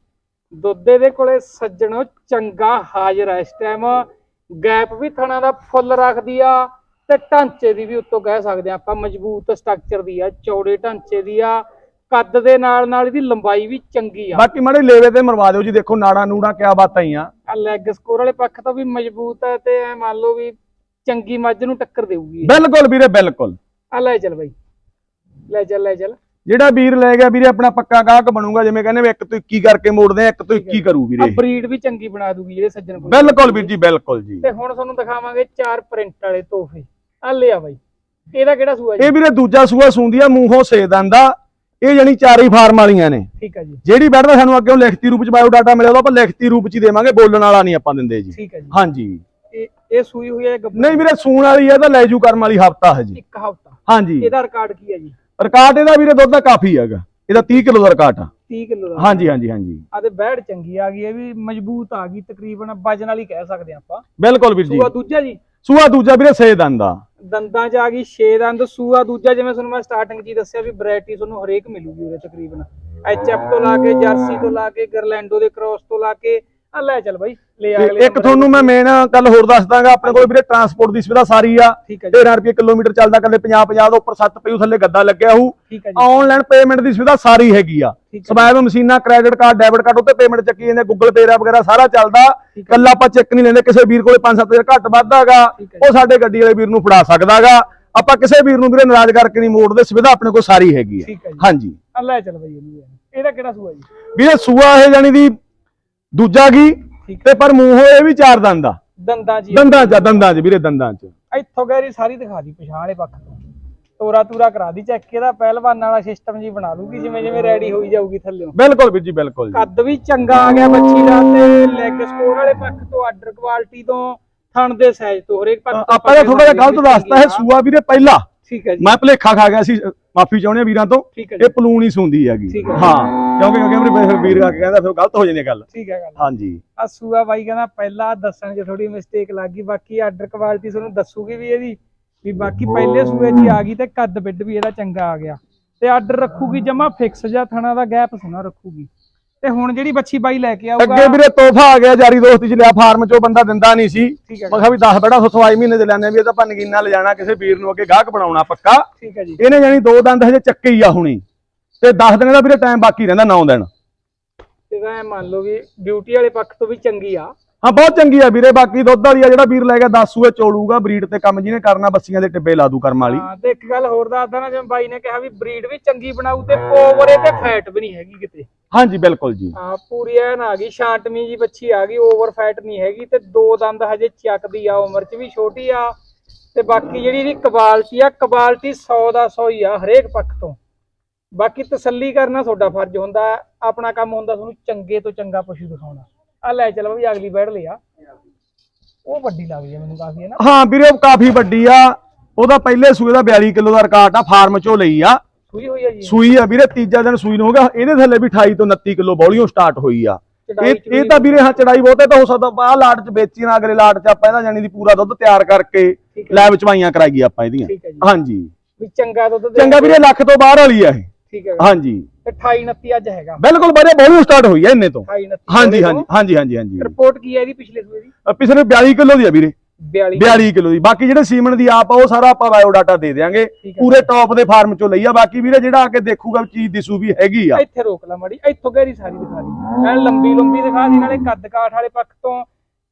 ਦੁੱਧੇ ਦੇ ਕੋਲੇ ਸੱਜਣੋ ਚੰਗਾ ਹਾਜ਼ਰ ਹੈ ਇਸ ਟਾਈਮ ਗੈਪ ਵੀ ਥਣਾ ਦਾ ਫੁੱਲ ਰੱਖਦੀ ਆ। ਤੇ ਢਾਂਚੇ ਦੀ ਵੀ ਉੱਤੋਂ ਕਹਿ ਸਕਦੇ ਆ ਆਪਾਂ ਮਜ਼ਬੂਤ ਸਟਰਕਚਰ ਦੀ ਆ ਚੌੜੇ ਢਾਂਚੇ ਦੀ ਆ ਕੱਦ ਦੇ ਨਾਲ ਨਾਲ ਇਹਦੀ ਲੰਬਾਈ ਵੀ ਚੰਗੀ ਆ। ਬਾਕੀ ਮਾੜੇ ਲੇਵੇ ਤੇ ਮਰਵਾ ਦਿਓ ਜੀ ਦੇਖੋ ਨਾੜਾ ਨੂੜਾ ਕਿਆ ਬਾਤਾਂ ਹੀ ਆ। ਆ ਲੈਗ ਸਕੋਰ ਵਾਲੇ ਪੱਖ ਤੋਂ ਵੀ ਮਜ਼ਬੂਤ ਹੈ ਤੇ ਐ ਮੰਨ ਲਓ ਵੀ ਚੰਗੀ ਮੱਝ ਨੂੰ ਟੱਕਰ ਦੇਊਗੀ। ਬਿਲਕੁਲ ਵੀਰੇ ਬਿਲਕੁਲ। ਆ ਲੈ ਚੱਲ ਬਾਈ। ਲੈ ਚੱਲ ਲੈ ਚੱਲ। ਜਿਹੜਾ ਵੀਰ ਲੈ ਗਿਆ ਵੀਰੇ ਆਪਣਾ ਪੱਕਾ ਗਾਹਕ ਬਣੂਗਾ ਜਿਵੇਂ ਕਹਿੰਦੇ ਵੀ ਇੱਕ ਤੋਂ 21 ਕਰਕੇ ਮੋੜਦੇ ਆ ਇੱਕ ਤੋਂ 21 ਕਰੂ ਆ ਵੀਰੇ ਬਰੀਡ ਵੀ ਚੰਗੀ ਬਣਾ ਦੂਗੀ ਜਿਹੜੇ ਸੱਜਣ ਕੋਲ। ਬਿਲਕੁਲ ਵੀਰ ਜੀ ਬਿਲਕੁਲ ਜੀ। ਤੇ ਹੁਣ ਤੁਹਾਨੂੰ ਦਿਖਾਵਾਂਗੇ ਚਾਰ ਪ੍ਰਿੰਟ ਵਾਲੇ ਤੋਹਫੇ। ਆ ਲਿਆ ਬਾਈ। ਇਹਦਾ ਕਿਹੜਾ ਸੂਆ ਜੀ? ਇਹ ਵੀਰੇ ਦੂਜਾ ਸੂਆ ਸੂੰਦੀ ਆ ਮੂੰਹੋਂ ਸੇ ਦੰਦਾ। ਇਹ ਜਣੀ ਚਾਰੀ ਫਾਰਮ ਵਾਲੀਆਂ ਨੇ। ਠੀਕ ਹੈ ਜੀ। ਜਿਹੜੀ ਬੈਠਦਾ ਸਾਨੂੰ ਅੱਗੇ ਲਿਖਤੀ ਰੂਪ ਚ ਬਾਇਓ ਡਾਟਾ ਮਿਲਿਆ ਉਹਦਾ ਆਪਾਂ ਲਿਖਤੀ ਰੂਪ ਚ ਹੀ ਦੇਵਾਂਗੇ ਬੋਲਣ ਵਾਲਾ ਨਹੀਂ ਆਪਾਂ ਦਿੰਦੇ ਜੀ। ਠੀਕ ਹੈ ਜੀ। ਹਾਂਜੀ। ਇਹ ਇਹ ਸੂਈ ਹੋਈ ਹੈ ਗੱਭਰੂ? ਨਹੀਂ ਵੀਰੇ ਸੂਣ ਵਾਲੀ ਆ ਤਾਂ ਲੈ ਜੂ ਕਰਮ ਵਾਲੀ ਹਫਤਾ ਹੈ ਜੀ। ਇੱਕ ਹਫਤਾ। ਹਾਂਜੀ। ਇਹਦਾ ਰਿਕਾਰਡ ਕੀ ਹੈ ਜੀ? ਰਿਕਾਰਡ ਇਹਦਾ ਵੀਰੇ ਦੁੱਧ ਦਾ ਕਾਫੀ ਹੈਗਾ। ਇਹਦਾ 30 ਕਿਲੋ ਦਾ ਰਿਕਾਰਡ ਆ। 30 ਕਿਲੋ ਦਾ। ਹਾਂਜੀ ਹਾਂਜੀ ਹਾਂਜੀ। ਆ ਤੇ ਬੈੜ ਚੰਗੀ ਆ ਗਈ ਇਹ ਵੀ ਮਜ਼ਬੂਤ ਆ ਗਈ ਤਕਰੀਬਨ ਵਜਨ ਵਾਲੀ ਕਹਿ ਸਕਦੇ ਆ ਆਪਾਂ। ਬਿਲਕੁਲ ਵੀਰ ਜੀ। ਦੂਜਾ ਜੀ। ਸੂਆ ਦੂਜਾ ਵੀਰੇ ਸੇ ਦੰਦ ਆ। ਦੰਦਾਂ 'ਚ ਆ ਗਈ 6 ਦੰਦ ਸੂਆ ਦੂਜਾ ਜਿਵੇਂ ਤੁਹਾਨੂੰ ਮੈਂ ਸਟਾਰਟਿੰਗ 'ਚ ਹੀ ਦੱਸਿਆ ਵੀ ਵੈਰਾਈਟੀ ਤੁਹਾਨੂੰ ਹਰੇਕ ਮਿਲੂਗੀ ਉਰੇ ਤਕਰੀਬਨ। ਐਚਐਫ ਤੋਂ ਲਾ ਕੇ ਜਰਸੀ ਤੋਂ ਲਾ ਕੇ ਗਰਲੈਂਡੋ ਦੇ ਕ੍ਰੋਸ ਤੋਂ ਲਾ ਕੇ ਆ ਲੈ ਚੱਲ ਬਾਈ ਲੈ ਆ ਤੇ ਅਗਲੇ ਇੱਕ number ਤੁਹਾਨੂੰ ਮੈਂ ਮੇਨ ਗੱਲ ਹੋਰ ਦੱਸ ਦਾਂਗਾ ਆਪਣੇ ਕੋਲ ਵੀਰੇ ਟਰਾਂਸਪੋਰਟ ਦੀ ਸੁਵਿਧਾ ਸਾਰੀ ਆ। ਠੀਕ ਹੈ ਜੀ। 13 ਰੁਪਏ ਕਿਲੋਮੀਟਰ ਚੱਲਦਾ ਕੱਲੇ 50 50 ਦਾ ਉੱਪਰ 7 ਪਈ ਥੱਲੇ ਗੱਦਾ ਲੱਗਿਆ ਹੋਊ ਠੀਕ ਹੈ ਜੀ। ਆਨਲਾਈਨ ਪੇਮੈਂਟ ਦੀ ਸੁਵਿਧਾ ਸਾਰੀ ਹੈਗੀ ਆ। ਠੀਕ ਹੈ ਸਵੈਬ ਮਸ਼ੀਨਾਂ ਕ੍ਰੈਡਿਟ ਕਾਰਡ ਡੈਬਿਟ ਕਾਰਡ ਉੱਤੇ ਪੇਮੈਂਟ ਚੱਕੀ ਜਾਂਦੇ ਗੂਗਲ ਪੇ ਵਗੈਰਾ ਸਾਰਾ ਚੱਲਦਾ। ਠੀਕ ਹੈ ਕੱਲਾ ਆਪਾਂ ਚੈੱਕ ਨਹੀਂ ਲੈਂਦੇ ਕਿਸੇ ਵੀਰ ਕੋਲੇ 5-7000 ਘੱਟ ਵੱਧਦਾਗਾ। ਉਹ ਸਾਡੇ ਗੱਡੀ ਵਾਲੇ ਵੀਰ ਨੂੰ ਫੜਾ ਸਕਦਾਗਾ। ਆਪਾਂ ਕਿਸੇ ਵੀਰ ਨੂੰ ਵੀਰੇ ਨਾਰਾਜ਼ ਕਰਕੇ ਨਹੀਂ ਮੋੜਦੇ ਸੁਵਿਧਾ ਆਪਣੇ ਕੋਲ ਸਾਰੀ ਹੈਗੀ ਆ। ਹਾਂਜੀ। ਲੈ ਚੱਲ ਬਾਈ। ਇਹਦਾ ਕਿਹੜਾ ਸੂਆ ਜੀ? ਵੀਰੇ ਸੂਆ ਇਹ ਜਾਨੀ ਦੀ ਦੂਜਾ ਠੀਕ ਤੇ ਪਰ ਮੂੰਹੋਂ ਇਹ ਵੀ ਚਾਰ ਦੰਦ ਆ। ਦੰਦਾਂ ਆ। ਦੰਦਾਂ ਚ ਆ, ਦੰਦਾਂ ਚ ਵੀਰੇ ਦੰਦਾਂ ਚ। ਇੱਥੋਂ ਗੈਰੀ ਸਾਰੀ ਦਿਖਾ ਦੀ ਪਛਾਣ ਵਾਲੇ ਪੱਖ ਤੋਂ। ਤੋਰਾ ਤੂਰਾ ਕਰਾ ਦੀ ਚੈੱਕ ਇਹਦਾ ਪਹਿਲਵਾਨ ਵਾਲਾ ਸਿਸਟਮ ਜੀ ਬਣਾ ਲੂਗੀ ਜਿਵੇਂ ਜਿਵੇਂ ਰੈਡੀ ਹੋਈ ਜਾਊਗੀ ਥੱਲੇੋਂ ਬਿਲਕੁਲ ਵੀਰ ਜੀ ਬਿਲਕੁਲ ਜੀ। ਕੱਦ ਵੀ ਚੰਗਾ ਆ ਗਿਆ ਬੱਚੀ ਦਾ ਤੇ ਲੈਗ ਸਕੋਰ ਵਾਲੇ ਪੱਖ ਤੋਂ ਆਰਡਰ ਕੁਆਲਿਟੀ ਤੋਂ ਥਣ ਦੇ ਸਾਈਜ਼ ਤੋਂ ਹਰੇਕ ਪੱਖ ਤੋਂ ਆਪਾਂ ਇਹ ਥੋੜਾ ਜਿਹਾ ਗਲਤ ਦੱਸਤਾ ਹੈ ਸੂਆ ਵੀਰੇ ਪਹਿਲਾ। ਠੀਕ ਹੈ ਜੀ। ਮੈਂ ਭਲੇਖਾ ਖਾ ਗਿਆ ਸੀ ਮਾਫੀ ਚਾਹੁੰਦੇ ਆ ਵੀਰਾਂ ਤੋਂ। ਇਹ ਪਲੂਣ ਹੀ ਸੁੰਦੀ ਹੈਗੀ। ਹੈ। ਕਿਉਂਕਿ ਕਿਉਂਕਿ ਵੀਰੇ ਫਿਰ ਵੀਰ ਆ ਕੇ ਕਹਿੰਦਾ ਫਿਰ ਗਲਤ ਹੋ ਜਾਂਦੀ ਹੈ ਗੱਲ। ਠੀਕ ਹੈ ਗੱਲ। ਹਾਂਜੀ। ਆ ਸੂਆ ਬਾਈ ਕਹਿੰਦਾ ਪਹਿਲਾਂ ਦੱਸਣ 'ਚ ਥੋੜੀ ਮਿਸਟੇਕ ਲੱਗ ਗਈ ਬਾਕੀ ਆਰਡਰ ਕੁਆਲਿਟੀ ਤੁਹਾਨੂੰ ਦੱਸੂਗੀ ਵੀ ਇਹਦੀ ਵੀ ਬਾਕੀ ਪਹਿਲੇ ਸੂਏ 'ਚ ਆ ਗਈ ਤੇ ਕੱਦ ਬਿੱਡ ਵੀ ਇਹਦਾ ਚੰਗਾ ਆ ਗਿਆ। ਤੇ ਆਰਡਰ ਰੱਖੂਗੀ ਜਮਾ ਫਿਕਸ ਜਾਂ ਥਣਾ ਦਾ ਗੈਪ ਸੋਨਾ ਰੱਖੂਗੀ। ਤੇ ਹੁਣ ਜਿਹੜੀ ਬੱਚੀ ਬਾਈ ਲੈ ਕੇ ਆਊਗਾ ਅੱਗੇ ਵੀਰੇ ਤੋਹਫਾ ਆ ਗਿਆ ਜਾਰੀ ਦੋਸਤੀ ਚ ਲਿਆ ਫਾਰਮ ਚੋਂ ਬੰਦਾ ਦਿੰਦਾ ਨਹੀਂ ਸੀ। ਮੈਂ ਕਿਹਾ ਵੀ 10 ਬੜਾ ਸਵਾਈ ਮਹੀਨੇ ਦੇ ਲੈਣੇ ਵੀ ਇਹ ਤਾਂ ਆਪਾਂ ਨਗੀਨਾ ਲਿਜਾਣਾ ਕਿਸੇ ਵੀਰ ਨੂੰ ਅੱਗੇ ਗਾਹਕ ਬਣਾਉਣਾ ਪੱਕਾ। ਠੀਕ ਹੈ ਜੀ। ਇਹਨੇ ਜਾਨੀ ਦੋ ਦੰਦ ਹਜੇ ਚੱਕੇ ਹੀ ਆ ਹੁਣੀ। ਤੇ 10 ਦਿਨ ਦਾ ਵੀਰੇ ਟਾਈਮ ਬਾਕੀ ਰਹਿੰਦਾ 9 ਦਿਨ। ਇਹਦਾ ਐਂ ਮੰਨ ਲਓ ਵੀ ਬਿਊਟੀ ਵਾਲੇ ਪੱਖ ਤੋਂ ਵੀ ਚੰਗੀ ਆ। ਹਾਂ ਬਹੁਤ ਚੰਗੀ ਆ ਵੀਰੇ ਬਾਕੀ ਦੁੱਧ ਵਾਲੀ ਆ ਜਿਹੜਾ ਵੀਰ ਲੈ ਗਿਆ 10 ਸੂਏ ਚੋਲੂਗਾ ਬਰੀਡ ਤੇ ਕੰਮ ਜਿਹਨੇ ਕਰਨਾ ਬੱਸੀਆਂ ਦੇ ਟਿੱਬੇ ਲਾ ਦੂ ਕਰਮ ਵਾਲੀ। ਹਾਂ ਤੇ ਇੱਕ ਗੱਲ ਹੋਰ ਦੱਸਦਾ ਨਾ ਜਿਵੇਂ ਬਾਈ ਨੇ ਕਿਹਾ ਵੀ ਬਰੀਡ ਵੀ ਚੰਗੀ ਬਣਾਊ ਤੇ ਓਵਰ ਤੇ ਫੈਟ ਵੀ ਨਹੀਂ ਹੈਗੀ ਕਿਤੇ। ਹਾਂਜੀ ਬਿਲਕੁਲ ਜੀ। ਹਾਂ ਪੂਰੀ ਐਨ ਆ ਗਈ ਛਾਂਟਵੀਂ ਜੀ ਬੱਚੀ ਆ ਗਈ ਓਵਰ ਫੈਟ ਨਹੀਂ ਹੈਗੀ ਤੇ ਦੋ ਦੰਦ ਹਜੇ ਚੱਕਦੀ ਆ ਉਮਰ 'ਚ ਵੀ ਛੋਟੀ ਆ। ਤੇ ਬਾਕੀ ਜਿਹੜੀ ਇਹਦੀ ਕੁਆਲਿਟੀ ਆ ਕੁਆਲਿਟੀ 100 ਦਾ 100 ਹੀ ਆ ਹਰੇਕ ਪੱਖ ਤੋਂ। ਬਾਕੀ ਤਸੱਲੀ ਕਰਨਾ ਤੁਹਾਡਾ ਫਰਜ਼ ਹੁੰਦਾ ਆਪਣਾ ਕੰਮ ਹੁੰਦਾ ਤੁਹਾਨੂੰ ਚੰਗੇ ਤੋਂ ਚੰਗਾ ਪਸ਼ੂ ਦਿਖਾਉਣਾ। ਆ ਲੈ ਚੱਲ ਵੀ ਅਗਲੀ ਬੈਠ ਲਿਆ ਉਹ ਵੱਡੀ ਲੱਗਦੀ ਆ ਮੈਨੂੰ ਕਾਫੀ ਹੈ ਨਾ? ਹਾਂ ਵੀਰੇ ਉਹ ਕਾਫੀ ਵੱਡੀ ਆ। ਉਹਦਾ ਪਹਿਲੇ ਸੂਏ ਦਾ 42 ਕਿਲੋ ਦਾ ਰਿਕਾਰਡ ਆ ਫਾਰਮ ਚੋਂ ਲਈ ਆ। ਸੂਈ ਹੋਈ ਆ ਜੀ। ਸੂਈ ਆ ਵੀਰੇ ਤੀਜਾ ਦਿਨ ਸੂਈ ਨੂੰ ਹੋ ਗਿਆ। ਇਹਦੇ ਥੱਲੇ ਵੀ 28 ਤੋਂ 29 ਕਿਲੋ ਬੌਲੀਓ ਸਟਾਰਟ ਹੋਈ ਆ। ਇਹ ਇਹ ਤਾਂ ਵੀਰੇ ਹਾਂ ਚੜਾਈ ਬਹੁਤੇ ਤਾਂ ਹੋ ਸਕਦਾ ਆ ਲਾਟ ਚ ਵੇਚੀ ਨਾ ਅਗਲੇ ਲਾਟ ਚ ਆਪਾਂ ਇਹਦਾ ਜਾਨੀ ਦੀ ਪੂਰਾ ਦੁੱਧ ਤਿਆਰ ਕਰਕੇ ਠੀਕ ਹੈ। ਲੈ ਵਿਚਵਾਈਆਂ ਕਰਾਈਏ ਆਪਾਂ ਇਹਦੀਆਂ। ਹੈ ਹਾਂਜੀ। ਵੀ ਚੰਗਾ ਦੁੱਧ ਚੰਗਾ ਵੀਰੇ ਲੱਖ ਤੋਂ ਬਾਹਰ ਵਾਲੀ ਆ ਇਹ। ਠੀਕ ਹੈ ਹਾਂਜੀ। ਤੇ 28 29 ਅੱਜ ਹੈਗਾ। ਬਿਲਕੁਲ ਵਧੀਆ ਬੌਲੀਓ ਸਟਾਰਟ ਹੋਈ ਆ ਇੰਨੇ ਤੋਂ। 28 29 ਹਾਂਜੀ ਹਾਂਜੀ ਹਾਂਜੀ ਹਾਂਜੀ ਹਾਂਜੀ। ਰਿਪੋਰਟ ਕੀ ਹੈ ਇਹਦੀ ਪਿਛਲੇ ਸੂਏ ਦੀ? ਪਿਛਲੇ 42 ਕਿਲੋ ਦੀ ਆ ਵੀਰੇ। 42 42 ਕਿਲੋ ਦੀ। ਬਾਕੀ ਜਿਹੜੇ ਸੀਮਨ ਦੀ ਆਪ ਆ ਉਹ ਸਾਰਾ ਆਪਾਂ ਬਾਇਓ ਡਾਟਾ ਦੇ ਦਿਆਂਗੇ। ਠੀਕ ਹੈ। ਪੂਰੇ ਟੌਪ ਦੇ ਫਾਰਮ ਚੋਂ ਲਈ ਆ। ਬਾਕੀ ਵੀਰੇ ਜਿਹੜਾ ਆ ਕੇ ਦੇਖੂਗਾ ਚੀਜ਼ ਦਿਸੂ ਵੀ ਹੈਗੀ ਆ। ਇੱਥੇ ਰੋਕ ਲਾ ਮੜੀ। ਇੱਥੋਂ ਗਹਿਰੀ ਸਾਰੀ ਦਿਖਾ ਦੀ। ਲੰਬੀ ਲੰਬੀ ਦਿਖਾ ਦੀ। ਨਾਲੇ ਕੱਦ ਕਾਠ ਵਾਲੇ ਪੱਖ ਤੋਂ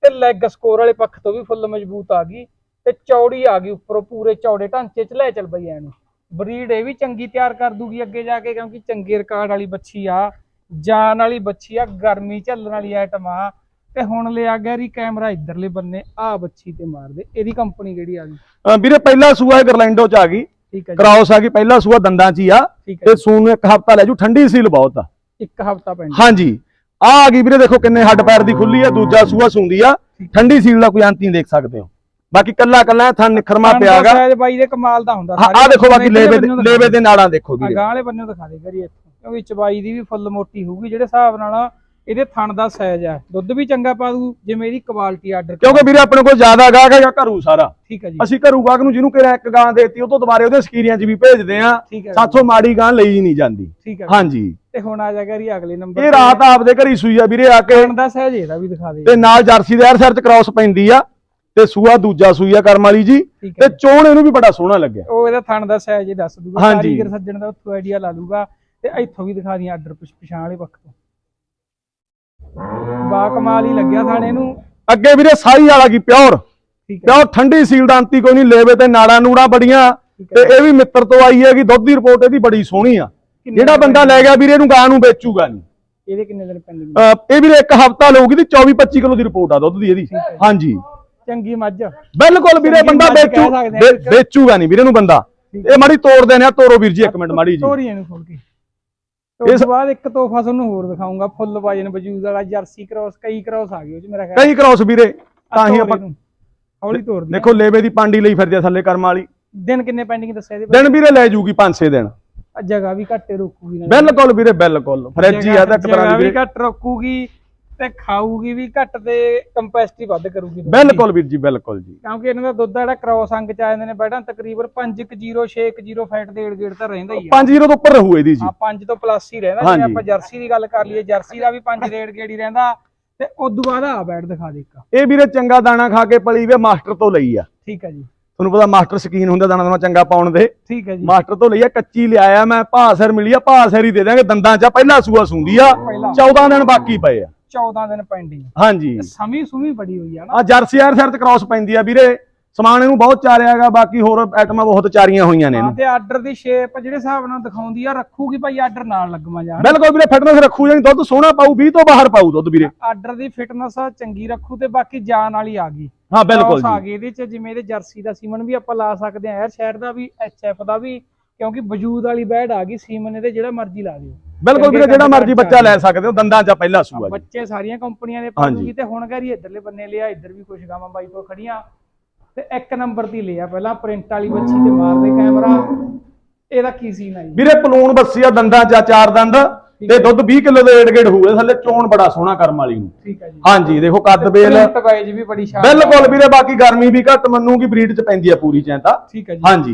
ਤੇ ਲੈਗ ਸਕੋਰ ਵਾਲੇ ਪੱਖ ਤੋਂ ਵੀ ਫੁੱਲ ਮਜ਼ਬੂਤ ਆ ਗਈ। ਤੇ ਚੌੜੀ ਆ ਗਈ ਉੱਪਰੋਂ। ਪੂਰੇ ਚੌੜੇ ਢਾਂਚੇ ਚ ਲੈ ਚੱਲ ਬਈ ਐਨੂੰ। ਬਰੀਡ ਇਹ ਵੀ ਚੰਗੀ ਤਿਆਰ ਕਰ ਦੂਗੀ ਅੱਗੇ ਜਾ ਕੇ ਕਿਉਂਕਿ ਚੰਗੇ ਰਿਕਾਰਡ ਵਾਲੀ ਬੱਚੀ ਆ ਜਾਨ ਵਾਲੀ ਬੱਚੀ ਆ ਗਰਮੀ ਝੱਲਣ ਵਾਲੀ ਆਈਟਮ ਆ। ਤੇ ਹੁਣ ਲਿਆ ਗਿਆ ਰੀ ਕੈਮਰਾ ਇਧਰਲੇ ਬੰਨੇ ਆ ਬੱਚੀ ਤੇ ਮਾਰ ਦੇ ਇਹਦੀ ਕੰਪਨੀ ਕਿਹੜੀ ਆ ਗਈ? ਵੀਰੇ ਪਹਿਲਾ ਸੂਆ ਗਰਲੈਂਡੋ ਚ ਆ ਗਈ। ਕ੍ਰਾਸ ਆ ਗਈ ਪਹਿਲਾ ਸੂਆ ਦੰਦਾਂ ਚ ਹੀ ਆ। ਤੇ ਸੂਨ ਨੂੰ ਇੱਕ ਹਫਤਾ ਲੈ ਜੂ ਠੰਡੀ ਸੀਲ ਬਹੁਤ ਆ। ਇੱਕ ਹਫਤਾ ਪੈਂਦਾ ਹਾਂਜੀ। ਆ ਆ ਗਈ ਵੀਰੇ ਦੇਖੋ ਕਿੰਨੇ ਹੱਡ ਪੈਰ ਦੀ ਖੁੱਲੀ ਆ ਦੂਜਾ ਸੂਆ ਸੂੰਦੀ ਆ। ਠੰਡੀ ਸੀਲ ਦਾ ਕੋਈ ਅੰਤ ਨਹੀਂ ਦੇਖ ਸਕਦੇ ਹੋ। ਬਾਕੀ ਕੱਲਾ ਕੱਲਾ ਥਣ ਨਿਖਰਮਾ ਪਿਆਗਾ ਸਾਇਜ਼ ਬਾਈ ਦੇ ਕਮਾਲ ਦਾ ਹੁੰਦਾ ਆ ਦੇਖੋ ਬਾਕੀ ਲੇਵੇ ਦੇ ਲੇਵੇ ਦੇ ਨਾੜਾਂ ਦੇਖੋ ਵੀਰੇ। ਗਾਂ ਵਾਲੇ ਬੰਨੇ ਦਿਖਾ ਦੇ ਕਰੀ ਇੱਥੋਂ। ਕਿਉਂਕਿ ਚਬਾਈ ਦੀ ਵੀ ਫੁੱਲ ਮੋਟੀ ਹੋਊਗੀ ਜਿਹੜੇ ਹਿਸਾਬ ਨਾਲ ਇਹਦੇ ਥਣ ਦਾ ਸਾਈਜ਼ ਆ। ਦੁੱਧ ਵੀ ਚੰਗਾ ਪਾ ਦੂ ਜਿਵੇਂ ਇਹਦੀ ਕੁਆਲਿਟੀ ਆਰਡਰ ਕਿਉਂਕਿ ਵੀਰੇ ਆਪਣੇ ਕੋਲ ਜ਼ਿਆਦਾ ਗਾਹਕ ਹੈਗਾ ਘਰੂ ਸਾਰਾ। ਠੀਕ ਹੈ ਜੀ। ਅਸੀਂ ਘਰੂ ਗਾਹਕ ਨੂੰ ਜਿਹਨੂੰ ਕਿਹਾ ਇੱਕ ਗਾਂ ਦੇਤੀ ਉਹ ਤੋਂ ਦੁਬਾਰੇ ਉਹਦੇ ਸਕੀਰੀਆਂ 'ਚ ਵੀ ਭੇਜਦੇ ਆ। ਠੀਕ ਹੈ ਸਾਥੋਂ ਮਾੜੀ ਗਾਂ ਲਈ ਨਹੀਂ ਜਾਂਦੀ। ਠੀਕ ਹੈ ਹਾਂਜੀ। ਤੇ ਹੁਣ ਆ ਜਾ ਕਰੀ ਅਗਲੇ ਨੰਬਰ ਇਹ ਰਾਤ ਆਪਦੇ ਘਰੀ ਸੂਈ ਆ ਵੀਰੇ ਆ ਕੇ। ਥਣ ਦਾ ਸਾਈਜ਼ ਇਹਦਾ ਵੀ ਦਿਖਾ ਦੇ। ਤੇ ਨਾਲ ਜਰਸੀ ਦੇ ਸਿਰ 'ਚ ਕ੍ਰਾਸ ਪੈਂਦੀ ਆ। ਤੇ ਸੂਆ ਦੂਜਾ ਸੂਈ ਆ ਕਰਮ ਵਾਲੀ ਜੀ ਠੀਕ ਤੇ ਚੋਣ ਇਹਨੂੰ ਵੀ ਬੜਾ ਸੋਹਣਾ ਲੱਗਿਆ। ਉਹ ਇਹਦਾ ਥਣ ਦਾ ਸਾਈਜ਼ ਹੀ ਦੱਸ ਦੂਗਾ ਹਾਂਜੀ। ਕਾਰੀਗਰ ਸੱਜਣ ਦਾ ਉੱਥੋਂ ਆਈਡੀਆ ਲਾ ਲੂਗਾ ਤੇ ਇੱਥੋਂ ਵੀ ਦਿਖਾ ਦੀਆਂ ਆਰਡਰ ਪਛਾਣ ਵਾਲੇ ਪੱਖ ਤੋਂ। ਬਾ ਕਮਾਲ ਹੀ ਲੱਗਿਆ ਥਾਣੇ ਨੂੰ। ਅੱਗੇ ਵੀਰੇ ਸਾਈ ਵਾਲਾ ਕੀ ਪਿਓਰ? ਠੀਕ ਹੈ। ਪਿਓਰ ਠੰਡੀ ਸੀਲ ਦਾ ਅੰਤੀ ਕੋਈ ਨਹੀਂ ਲੇਵੇ ਤੇ ਨਾੜਾਂ ਨੂੜਾਂ ਬੜੀਆਂ ਠੀਕ ਤੇ ਹੈ ਇਹ ਵੀ ਮਿੱਤਰ ਤੋਂ ਆਈ ਹੈਗੀ ਦੁੱਧ ਦੀ ਰਿਪੋਰਟ ਇਹਦੀ ਬੜੀ ਸੋਹਣੀ ਆ। ਕਿੰਨੇ ਜਿਹੜਾ ਬੰਦਾ ਲੈ ਗਿਆ ਵੀਰੇ ਇਹਨੂੰ ਗਾਂ ਨੂੰ ਵੇਚੂਗਾ ਨਹੀਂ। ਇਹਦੇ ਕਿੰਨੇ ਦਿਨ ਪੈਂਡਿੰਗ ਅਹ ਇਹ ਵੀਰੇ ਇੱਕ ਹਫਤਾ ਲਊਗੀ ਤੇ 24 25 ਕਿਲੋ ਦੀ ਰਿਪੋਰਟ ਆ ਦੁੱਧ ਦੀ ਇਹਦੀ। ਹਾਂਜੀ। ਚੰਗੀ ਮੱਝ। ਬਿਲਕੁਲ ਵੀਰੇ ਬੰਦਾ ਵੇਚੂ। ਵੇਚੂਗਾ ਨਹੀਂ ਵੀਰੇ ਨੂੰ ਬੰਦਾ। ਇਹ ਮਾੜੀ ਤੋੜ ਦੇਣੇ ਆ ਤੋਰੋ ਵੀਰ ਜੀ ਇੱਕ ਮਿੰਟ ਮਾੜੀ ਜੀ। ਤੋਰੀ ਇਹਨੂੰ ਖੋਲ ਕੇ ਤੋਂ ਬਾਅਦ ਇੱਕ ਤੋਹਫਾ ਤੁਹਾਨੂੰ ਹੋਰ ਦਿਖਾਉਂਗਾ ਫੁੱਲ ਵਜਨ ਵਜੂਦ ਵਾਲਾ ਜਰਸੀ ਕ੍ਰਾਸ ਕਈ ਕ੍ਰਾਸ ਆ ਗਏ ਉਹ ਚ ਮੇਰਾ ਖਿਆਲ ਕਈ ਕ੍ਰਾਸ ਵੀਰੇ ਤਾਂ ਹੀ ਆਪਾਂ। ਹੌਲੀ ਦੀ ਦੇਖੋ ਲੇਵੇ ਦੀ ਪਾਂਡੀ ਲਈ ਫਿਰਦੇ ਥੱਲੇ ਕਰਮ ਵਾਲੀ। ਦਿਨ ਕਿੰਨੇ ਪੈਂਡਿੰਗ ਦੱਸਿਆ ਇਹਦੇ ਦਿਨ ਵੀਰੇ ਲੈ ਜੂਗੀ 5-6 ਦਿਨ। ਜਗ੍ਹਾ ਵੀ ਘੱਟੇ ਰੋਕੂਗੀ ਬਿਲਕੁਲ ਵੀਰੇ ਬਿਲਕੁਲ। ਫ੍ਰਿਜ ਹੀ ਆ ਤਾਂ ਇੱਕ ਤਰ੍ਹਾਂ ਜਗ੍ਹਾ ਦੀ ਵੀ ਘੱਟ ਰੋਕੂਗੀ ਤੇ ਖਾਊਗੀ ਵੀ ਘੱਟ ਤੇ ਕੰਪੈਸਿਟੀ ਵੱਧ ਕਰੂਗੀ ਦੁੱਧ ਦੀ। ਬਿਲਕੁਲ ਵੀਰ ਜੀ ਬਿਲਕੁਲ ਜੀ। ਕਿਉਂਕਿ ਇਹਨਾਂ ਦਾ ਦੁੱਧ ਆ ਜਿਹੜਾ ਕ੍ਰੋਸ ਅੰਗ ਚ ਆ ਜਾਂਦੇ ਨੇ ਬੈਠਾਂ ਤਕਰੀਬਨ 5 0 6 0 ਫੈਟ ਦੇ ਏੜ ਗੇੜ ਤਾਂ ਰਹਿੰਦਾ ਹੀ ਆ। 5 ਜ਼ੀਰੋ ਤੋਂ ਉੱਪਰ ਰਹੂ ਇਹਦੀ ਜੀ। ਆ 5 ਤੋਂ ਪਲੱਸ ਹੀ ਰਹਿੰਦਾ ਜੇ ਹਾਂਜੀ। ਆਪਾਂ ਜਰਸੀ ਦੀ ਗੱਲ ਕਰ ਲਈਏ ਜਰਸੀ ਦਾ ਵੀ 5 ਰੇਡ ਗੇੜ ਹੀ ਰਹਿੰਦਾ। ਤੇ ਉਦੋਂ ਬਾਅਦ ਆ ਬੈਠ ਦਿਖਾ ਦੇ ਇੱਕ। ਇਹ ਵੀਰੇ ਚੰਗਾ ਦਾਣਾ ਖਾ ਕੇ ਪਲੀ ਵੇ ਮਾਸਟਰ ਤੋਂ ਲਈ ਆ। ਠੀਕ ਹੈ ਜੀ। ਤੁਹਾਨੂੰ ਪਤਾ ਮਾਸਟਰ ਸ਼ਕੀਨ ਹੁੰਦਾ ਦਾਣਾ ਦਾਣਾ ਚੰਗਾ ਪਾਉਣ ਦੇ। ਠੀਕ ਹੈ ਜੀ। ਮਾਸਟਰ ਤੋਂ ਲਈ ਆ ਕੱਚੀ ਲਿਆਇਆ ਮੈਂ ਭਾਸਰ ਮਿਲੀ ਆ ਭਾਸਰ ਹੀ ਦੇ ਦਾਂਗੇ ਦੰਦਾਂ 'ਚ ਆ, ਪਹਿਲਾ ਸੂਆ ਸੁੰਦੀ ਆ। ਪਹਿਲਾ। 14 ਦਿਨ ਬਾਕੀ ਪਏ ਆ। 14 ਦਿਨ ਪੈਂਡਿੰਗ। ਹਾਂਜੀ। ਸਮੀ ਸੁਮੀ ਬੜੀ ਹੋਈ ਆ ਨਾ। ਆ ਜਰਸੀ ਯਾਰ ਸਿਰ ਤੇ ਕ੍ਰਾਸ ਪੈਂਦੀ ਆ ਵੀਰੇ। ਸਮਾਨ ਇਹਨੂੰ ਬਹੁਤ ਚਾਰਿਆਗਾ ਬਾਕੀ ਹੋਰ ਆਈਟਮਾਂ ਬਹੁਤ ਚਾਰੀਆਂ ਹੋਈਆਂ ਨੇ ਇਹਨੂੰ। ਤੇ ਆਰਡਰ ਦੀ ਸ਼ੇਪ ਜਿਹੜੇ ਹਿਸਾਬ ਨਾਲ ਦਿਖਾਉਂਦੀ ਆ ਰੱਖੂਗੀ ਭਾਈ ਆਰਡਰ ਨਾਲ ਲੱਗਵਾ ਜਾ ਬਿਲਕੁਲ ਵੀਰੇ ਫਿਟਨੈਸ ਰੱਖੂ ਜਾਨੀ ਦੁੱਧ ਸੋਹਣਾ ਪਾਊ 20 ਤੋਂ ਬਾਹਰ ਪਾਊ ਦੁੱਧ ਵੀਰੇ। ਆਰਡਰ ਦੀ ਫਿਟਨੈਸ ਚੰਗੀ ਰੱਖੂ ਤੇ ਬਾਕੀ ਜਾਨ ਵਾਲੀ ਆ ਗਈ। ਹਾਂ ਬਿਲਕੁਲ Cross ਆ ਜੀ। ਗਈ ਇਹਦੇ ਚ ਜਿਵੇਂ ਇਹਦੇ ਜਰਸੀ ਦਾ ਸੀਮਨ ਵੀ ਆਪਾਂ ਲਾ ਸਕਦੇ ਆ ਯਾਰ ਸ਼ਹਿਰ ਦਾ ਵੀ ਐਚਐਫ ਦਾ ਵੀ ਕਿਉਂਕਿ ਵਜੂਦ ਵਾਲੀ ਬੈਡ ਆ ਗਈ ਸੀਮਨ ਇਹਦੇ ਜਿਹੜਾ ਮਰਜ਼ੀ ਲਾ ਦਿਓ। ਬਿਲਕੁਲ ਵੀਰੇ ਜਿਹੜਾ ਮਰਜ਼ੀ ਬੱਚਾ ਲੈ ਸਕਦੇ ਹੋ ਦੰਦਾਂ 'ਚ ਪਹਿਲਾ ਸੂਆ ਜੀ। ਬੱਚੇ ਸਾਰੀਆਂ ਕੰਪਨੀਆਂ ਦੇ। ਪਾਉਂਗੀ ਤੇ ਹੁਣ ਘਰੀ ਇਧਰਲੇ ਬੰਨੇ ਲਿਆ ਇੱਧਰ ਵੀ ਕੁਛ ਗਾਵਾਂ ਬਾਈ ਕੋਲ ਖੜੀਆਂ। ਤੇ ਇੱਕ ਨੰਬਰ ਦੀ ਲਿਆ ਪਹਿਲਾਂ ਪ੍ਰਿੰਟ ਵਾਲੀ ਬੱਚੀ ਤੇ ਮਾਰਦੇ ਕੈਮਰਾ। ਇਹਦਾ ਕੀ ਸੀਨ ਆ ਜੀ? ਵੀਰੇ ਪਲੂਣ ਬੱਸੀ ਆ ਦੰਦਾਂ 'ਚ ਚਾਰ ਦੰਦ। ਤੇ ਦੁੱਧ 20 ਕਿਲੋ ਦੇ ਗੇੜ ਹੋਊਗਾ ਥੱਲੇ ਚੋਣ ਬੜਾ ਸੋਹਣਾ ਕਰਮ ਵਾਲੀ ਨੂੰ। ਠੀਕ ਹੈ ਜੀ। ਹਾਂਜੀ ਦੇਖੋ ਕੱਦ ਬੇਲ ਬਿਲਕੁਲ ਵੀਰੇ ਬਾਕੀ ਗਰਮੀ ਵੀ ਘੱਟ ਮੰਨੂਗੀ ਬਰੀਡ 'ਚ ਪੈਂਦੀ ਆ ਪੂਰੀ ਚੈਂਤਾ ਠੀਕ ਹੈ ਜੀ। ਹਾਂਜੀ।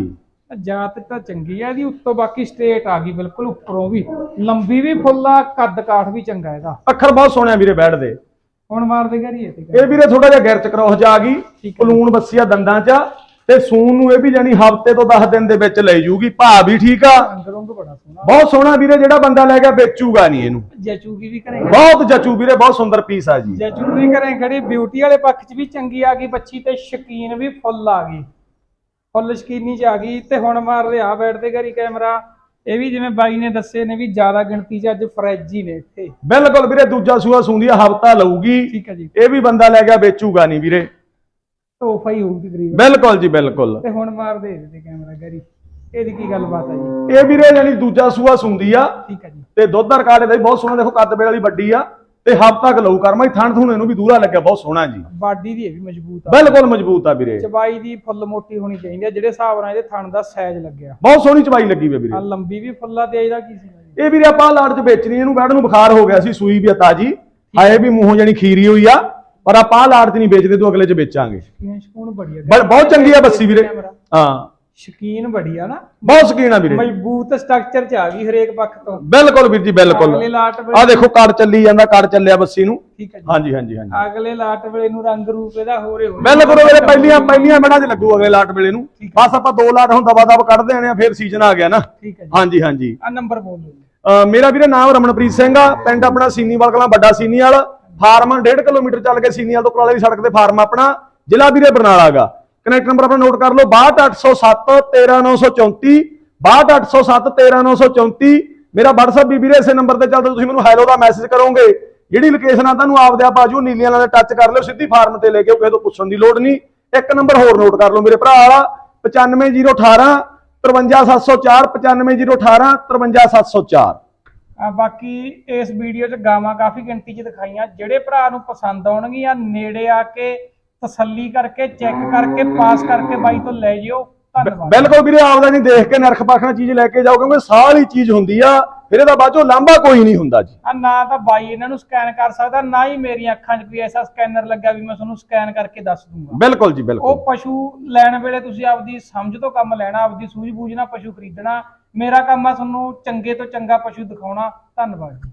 ਜਾਤ ਤਾਂ ਚੰਗੀ ਆ ਇਹਦੀ ਉੱਤੋਂ ਬਾਕੀ ਸਟ੍ਰੇਟ ਆ ਗਈ ਬਿਲਕੁਲ ਉੱਪਰੋਂ ਵੀ। ਲੰਬੀ ਵੀ ਫੁੱਲਾ ਕੱਦ ਕਾਠ ਵੀ ਚੰਗਾ ਇਹਦਾ। ਅੱਖਰ ਬਹੁਤ ਸੋਹਣੇ ਆ ਵੀਰੇ ਬੈਠਦੇ ਹੁਣ ਮਾਰਦੇ ਘਰੀ ਇਹ ਤੇ ਇਹ ਵੀਰੇ ਥੋੜਾ ਜਿਹਾ ਗਿਰਚ ਕਰੋਸ ਜਾ ਗਈ। ਪਲੂਣ ਬੱਸੀਆ ਦੰਦਾਂ 'ਚ ਆ, ਤੇ ਸੂਨ ਨੂੰ ਇਹ ਵੀ ਜਾਨੀ ਹਫ਼ਤੇ ਤੋਂ 10 ਦਿਨ ਦੇ ਵਿੱਚ ਲੈ ਜੂਗੀ। ਭਾ ਵੀ ਠੀਕ ਆ। ਅੰਦਰੋਂ ਵੀ ਬੜਾ ਸੋਹਣਾ। ਬਹੁਤ ਸੋਹਣਾ ਵੀਰੇ ਜਿਹੜਾ ਬੰਦਾ ਲੈ ਗਿਆ ਵੇਚੂਗਾ ਨਹੀਂ ਇਹਨੂੰ। ਜਚੂਗੀ ਵੀ ਘਰੇ। ਬਹੁਤ ਜਚੂ ਵੀਰੇ ਬਹੁਤ ਸੁੰਦਰ ਪੀਸ ਆ ਜੀ। ਜਚੂ ਵੀ ਘਰੇ ਖੜੀ ਬਿਊਟੀ ਵਾਲੇ ਪੱਖ 'ਚ ਵੀ ਚੰਗੀ ਆ ਗਈ ਬੱਚੀ ਤੇ ਸ਼ਕੀਨ ਵੀ ਫੁੱਲ ਆ ਗਈ। ਫੁੱਲ ਸ਼ਕੀਨੀ 'ਚ ਆ ਗਈ ਤੇ ਹੁਣ ਮਾਰਦੇ ਆ ਬੈਠਦੇ ਘਰੀ ਕੈਮਰਾ। ਇਹ ਵੀ ਜਿਵੇਂ ਬਾਈ ਨੇ ਦੱਸੇ ਨੇ ਵੀ ਜ਼ਿਆਦਾ ਗਿਣਤੀ 'ਚ ਅੱਜ ਫਰੈਜ ਹੀ ਨੇ ਇੱਥੇ। ਬਿਲਕੁਲ ਵੀਰੇ ਦੂਜਾ ਸੂਆ ਸੁੰਦੀ ਆ ਹਫਤਾ ਲਊਗੀ। ਠੀਕ ਹੈ ਜੀ। ਇਹ ਵੀ ਬੰਦਾ ਲੈ ਗਿਆ ਵੇਚੂਗਾ ਨਹੀਂ ਵੀਰੇ। ਤੋਹਫਾ ਹੀ ਹੋਊਗੀ ਤਕਰੀਬਨ। ਬਿਲਕੁਲ ਜੀ ਬਿਲਕੁਲ। ਤੇ ਹੁਣ ਮਾਰਦੇ ਇਹਦੇ ਤੇ ਕੈਮਰਾ ਘਰੀ। ਇਹਦੀ ਕੀ ਗੱਲਬਾਤ ਆ ਜੀ? ਇਹ ਵੀਰੇ ਜਾਨੀ ਦੂਜਾ ਸੂਆ ਸੁੰਦੀ ਆ। ਠੀਕ ਹੈ ਜੀ। ਤੇ ਦੁੱਧ ਦਾ ਰਿਕਾਰਡ ਇਹਦਾ ਵੀ ਬਹੁਤ ਸੋਹਣਾ ਦੇਖੋ ਕੱਦ ਬੇਲ ਵਾਲੀ ਵੱਡੀ ਆ। ਤੇ ਹਫਤਾ ਕ ਲਊ ਕਰਮਾ ਥਣ ਥੁਣ ਇਹਨੂੰ ਵੀ ਦੂਰਾ ਲੱਗਿਆ ਬਹੁਤ ਸੋਹਣਾ ਜੀ। ਬਾਡੀ ਦੀ ਇਹ ਵੀ ਮਜ਼ਬੂਤ ਆ। ਬਿਲਕੁਲ ਮਜ਼ਬੂਤ ਆ ਵੀਰੇ। ਚਬਾਈ ਦੀ ਫੁੱਲ ਮੋਟੀ ਹੋਣੀ ਚਾਹੀਦੀ ਆ ਜਿਹੜੇ ਹਿਸਾਬ ਨਾਲ ਇਹਦੇ ਥਣ ਦਾ ਸਾਈਜ਼ ਲੱਗਿਆ। ਬਹੁਤ ਸੋਹਣੀ ਚਵਾਈ ਲੱਗੀ ਵੇ ਆ ਵੀਰੇ ਲੰਬੀ ਵੀ ਫੁੱਲਾ ਤੇ ਇਹਦਾ ਕੀ ਸੀ ਇਹ ਵੀਰੇ ਆਪਾਂ ਲਾੜ ਚ ਵੇਚਣੀ ਇਹਨੂੰ ਬੈਡ ਨੂੰ ਬੁਖਾਰ ਹੋ ਗਿਆ ਸੀ ਸੂਈ ਵੀ ਆ ਤਾਜੀ। ਹਾਏ ਵੀ ਮੂੰਹੋਂ ਜਾਨੀ ਖੀਰੀ ਹੋਈ ਆ ਪਰ ਆਪਾਂ ਲਾੜ ਚ ਨਹੀਂ ਵੇਚਦੇ ਤੂੰ ਅਗਲੇ ਚ ਵੇਚਾਂਗੇ। ਸ਼ਕੀਨ ਬੜੀ ਆ। ਬਹੁਤ ਚੰਗੀ ਆ ਬੱਸੀ ਵੀਰੇ। ਹਾਂ। ਸ਼ਕੀਨ ਬੜੀ ਆ ਨਾ। ਬਹੁਤ ਸਕੀਨ ਆ ਵੀਰੇ। ਮਜ਼ਬੂਤ ਸਟਰਕਚਰ ਚ ਆ ਗਈ ਹਰੇਕ ਪੱਖ ਤੋਂ। ਬਿਲਕੁਲ ਵੀਰ ਜੀ ਬਿਲਕੁਲ। ਅਗਲੇ ਲਾਟ ਆ ਦੇਖੋ ਕੜ ਚੱਲੀ ਜਾਂਦਾ ਕੜ ਚੱਲਿਆ ਬੱਸੀ ਨੂੰ। ਠੀਕ ਹੈ ਜੀ। ਹਾਂਜੀ ਹਾਂਜੀ ਹਾਂਜੀ। ਅਗਲੇ ਲਾਟ ਵੇਲੇ ਨੂੰ ਰੰਗ ਰੂਪ ਇਹਦਾ ਹੋਰੇ ਹੋ ਬਿਲਕੁਲ ਵੀਰੇ ਪਹਿਲੀਆਂ ਪਹਿਲੀਆਂ ਬਣਾ ਚ ਲੱਗੂ ਅਗਲੇ ਲਾਟ ਵੇਲੇ ਨੂੰ। ਬਸ ਆਪਾਂ ਦੋ ਲਾਟ ਹੁਣ ਦਵਾ ਦਵ ਕੱਢ ਦੇਣੇ ਆ ਫਿਰ ਸੀਜ਼ਨ ਆ ਗਿਆ ਨਾ। ਠੀਕ ਹੈ ਜੀ। ਹਾਂਜੀ ਹਾਂਜੀ। ਆ ਨੰਬਰ ਬੋਲ ਦਿਓ ਮੇਰਾ ਵੀਰੇ ਨਾਮ ਰਮਨਪ੍ਰੀਤ ਸਿੰਘ ਆ ਪਿੰਡ ਆਪਣਾ ਸੀਨੀਵਾਲ ਕਲਾਂ ਵੱਡਾ ਸੀਨੀਵਾਲ। ਫਾਰਮ 1.5 ਕਿਲੋਮੀਟਰ ਚੱਲ ਕੇ ਸੀਨੀਵਾਲ ਤੋਂ ਕਲਾਲੇ ਦੀ ਸੜਕ ਤੇ ਫਾਰਮ ਆਪਣਾ ਜ਼ਿਲ੍ਹਾ ਵੀਰੇ ਬਰਨਾਲਾ ਗਾ ਕਨੈਕਟ ਨੰਬਰ ਆਪਣਾ ਨੋਟ ਕਰ ਲਓ? 62807 13934 62807 13934 ਮੇਰਾ WhatsApp ਵੀ ਵੀਰੇ ਇਸੇ ਨੰਬਰ ਤੇ ਚੱਲਦਾ ਤੁਸੀਂ ਮੈਨੂੰ ਹੈਲੋ ਦਾ ਮੈਸੇਜ ਕਰੋਗੇ। ਜਿਹੜੀ ਲੋਕੇਸ਼ਨ ਆ, ਤੁਹਾਨੂੰ ਆਪਦੇ ਆਪ ਆਜੂ ਨੀਲੀਆਂ ਨਾਲ ਟੱਚ ਕਰ ਲਿਓ, ਸਿੱਧੀ ਫਾਰਮ ਤੇ ਲੈ ਕੇ ਕਿਸੇ ਤੋਂ ਪੁੱਛਣ ਦੀ ਲੋੜ ਨਹੀਂ। ਇੱਕ ਨੰਬਰ ਹੋਰ ਨੋਟ ਕਰ ਲਓ, ਮੇਰੇ ਭਰਾ ਵਾਲਾ 95018 53704 95018 53704 ਆ ਬਾਕੀ ਇਸ ਵੀਡੀਓ 'ਚ ਗਾਵਾਂ ਕਾਫੀ ਗਿਣਤੀ 'ਚ ਦਿਖਾਈਆਂ, ਜਿਹੜੇ ਭਰਾ ਨੂੰ ਪਸੰਦ ਆਉਣਗੀਆਂ, ਨੇੜੇ ਆ ਕੇ ਤਸੱਲੀ ਕਰਕੇ ਚੈੱਕ ਕਰਕੇ ਪਾਸ ਕਰਕੇ ਬਾਈ ਤੋਂ ਲੈ ਜਿਓ। ਧੰਨਵਾਦ। ਬਿਲਕੁਲ ਵੀਰੇ ਆਪਦਾ ਨਹੀਂ ਦੇਖ ਕੇ ਨਰਖ ਪਰਖਣਾ ਚੀਜ਼ ਲੈ ਕੇ ਜਾਓ ਕਿਉਂਕਿ ਸਾਰੀ ਚੀਜ਼ ਹੁੰਦੀ ਆ ਫਿਰ ਇਹਦਾ ਬਾਅਦ ਲਾਂਭਾ ਕੋਈ ਨਹੀਂ ਹੁੰਦਾ ਜੀ। ਆ ਨਾ ਤਾਂ ਬਾਈ ਇਹਨਾਂ ਨੂੰ ਸਕੈਨ ਕਰ ਸਕਦਾ ਨਾ ਹੀ ਮੇਰੀਆਂ ਅੱਖਾਂ 'ਚ ਕੋਈ ਐਸਾ ਸਕੈਨਰ ਲੱਗਾ ਵੀ ਮੈਂ ਤੁਹਾਨੂੰ ਸਕੈਨ ਕਰਕੇ ਦੱਸ ਦੂੰਗਾ। ਬਿਲਕੁਲ ਜੀ ਉਹ ਬਿਲਕੁਲ ਪਸ਼ੂ ਲੈਣ ਵੇਲੇ ਤੁਸੀਂ ਆਪਦੀ ਸਮਝ ਤੋਂ ਕੰਮ ਲੈਣਾ ਆਪਦੀ ਸੂਝ ਬੂਝ ਨਾਲ ਪਸ਼ੂ ਖਰੀਦਣਾ ਮੇਰਾ ਕੰਮ ਆ ਤੁਹਾਨੂੰ ਚੰਗੇ ਤੋਂ ਚੰਗਾ ਪਸ਼ੂ ਦਿਖਾਉਣਾ। ਧੰਨਵਾਦ ਜੀ।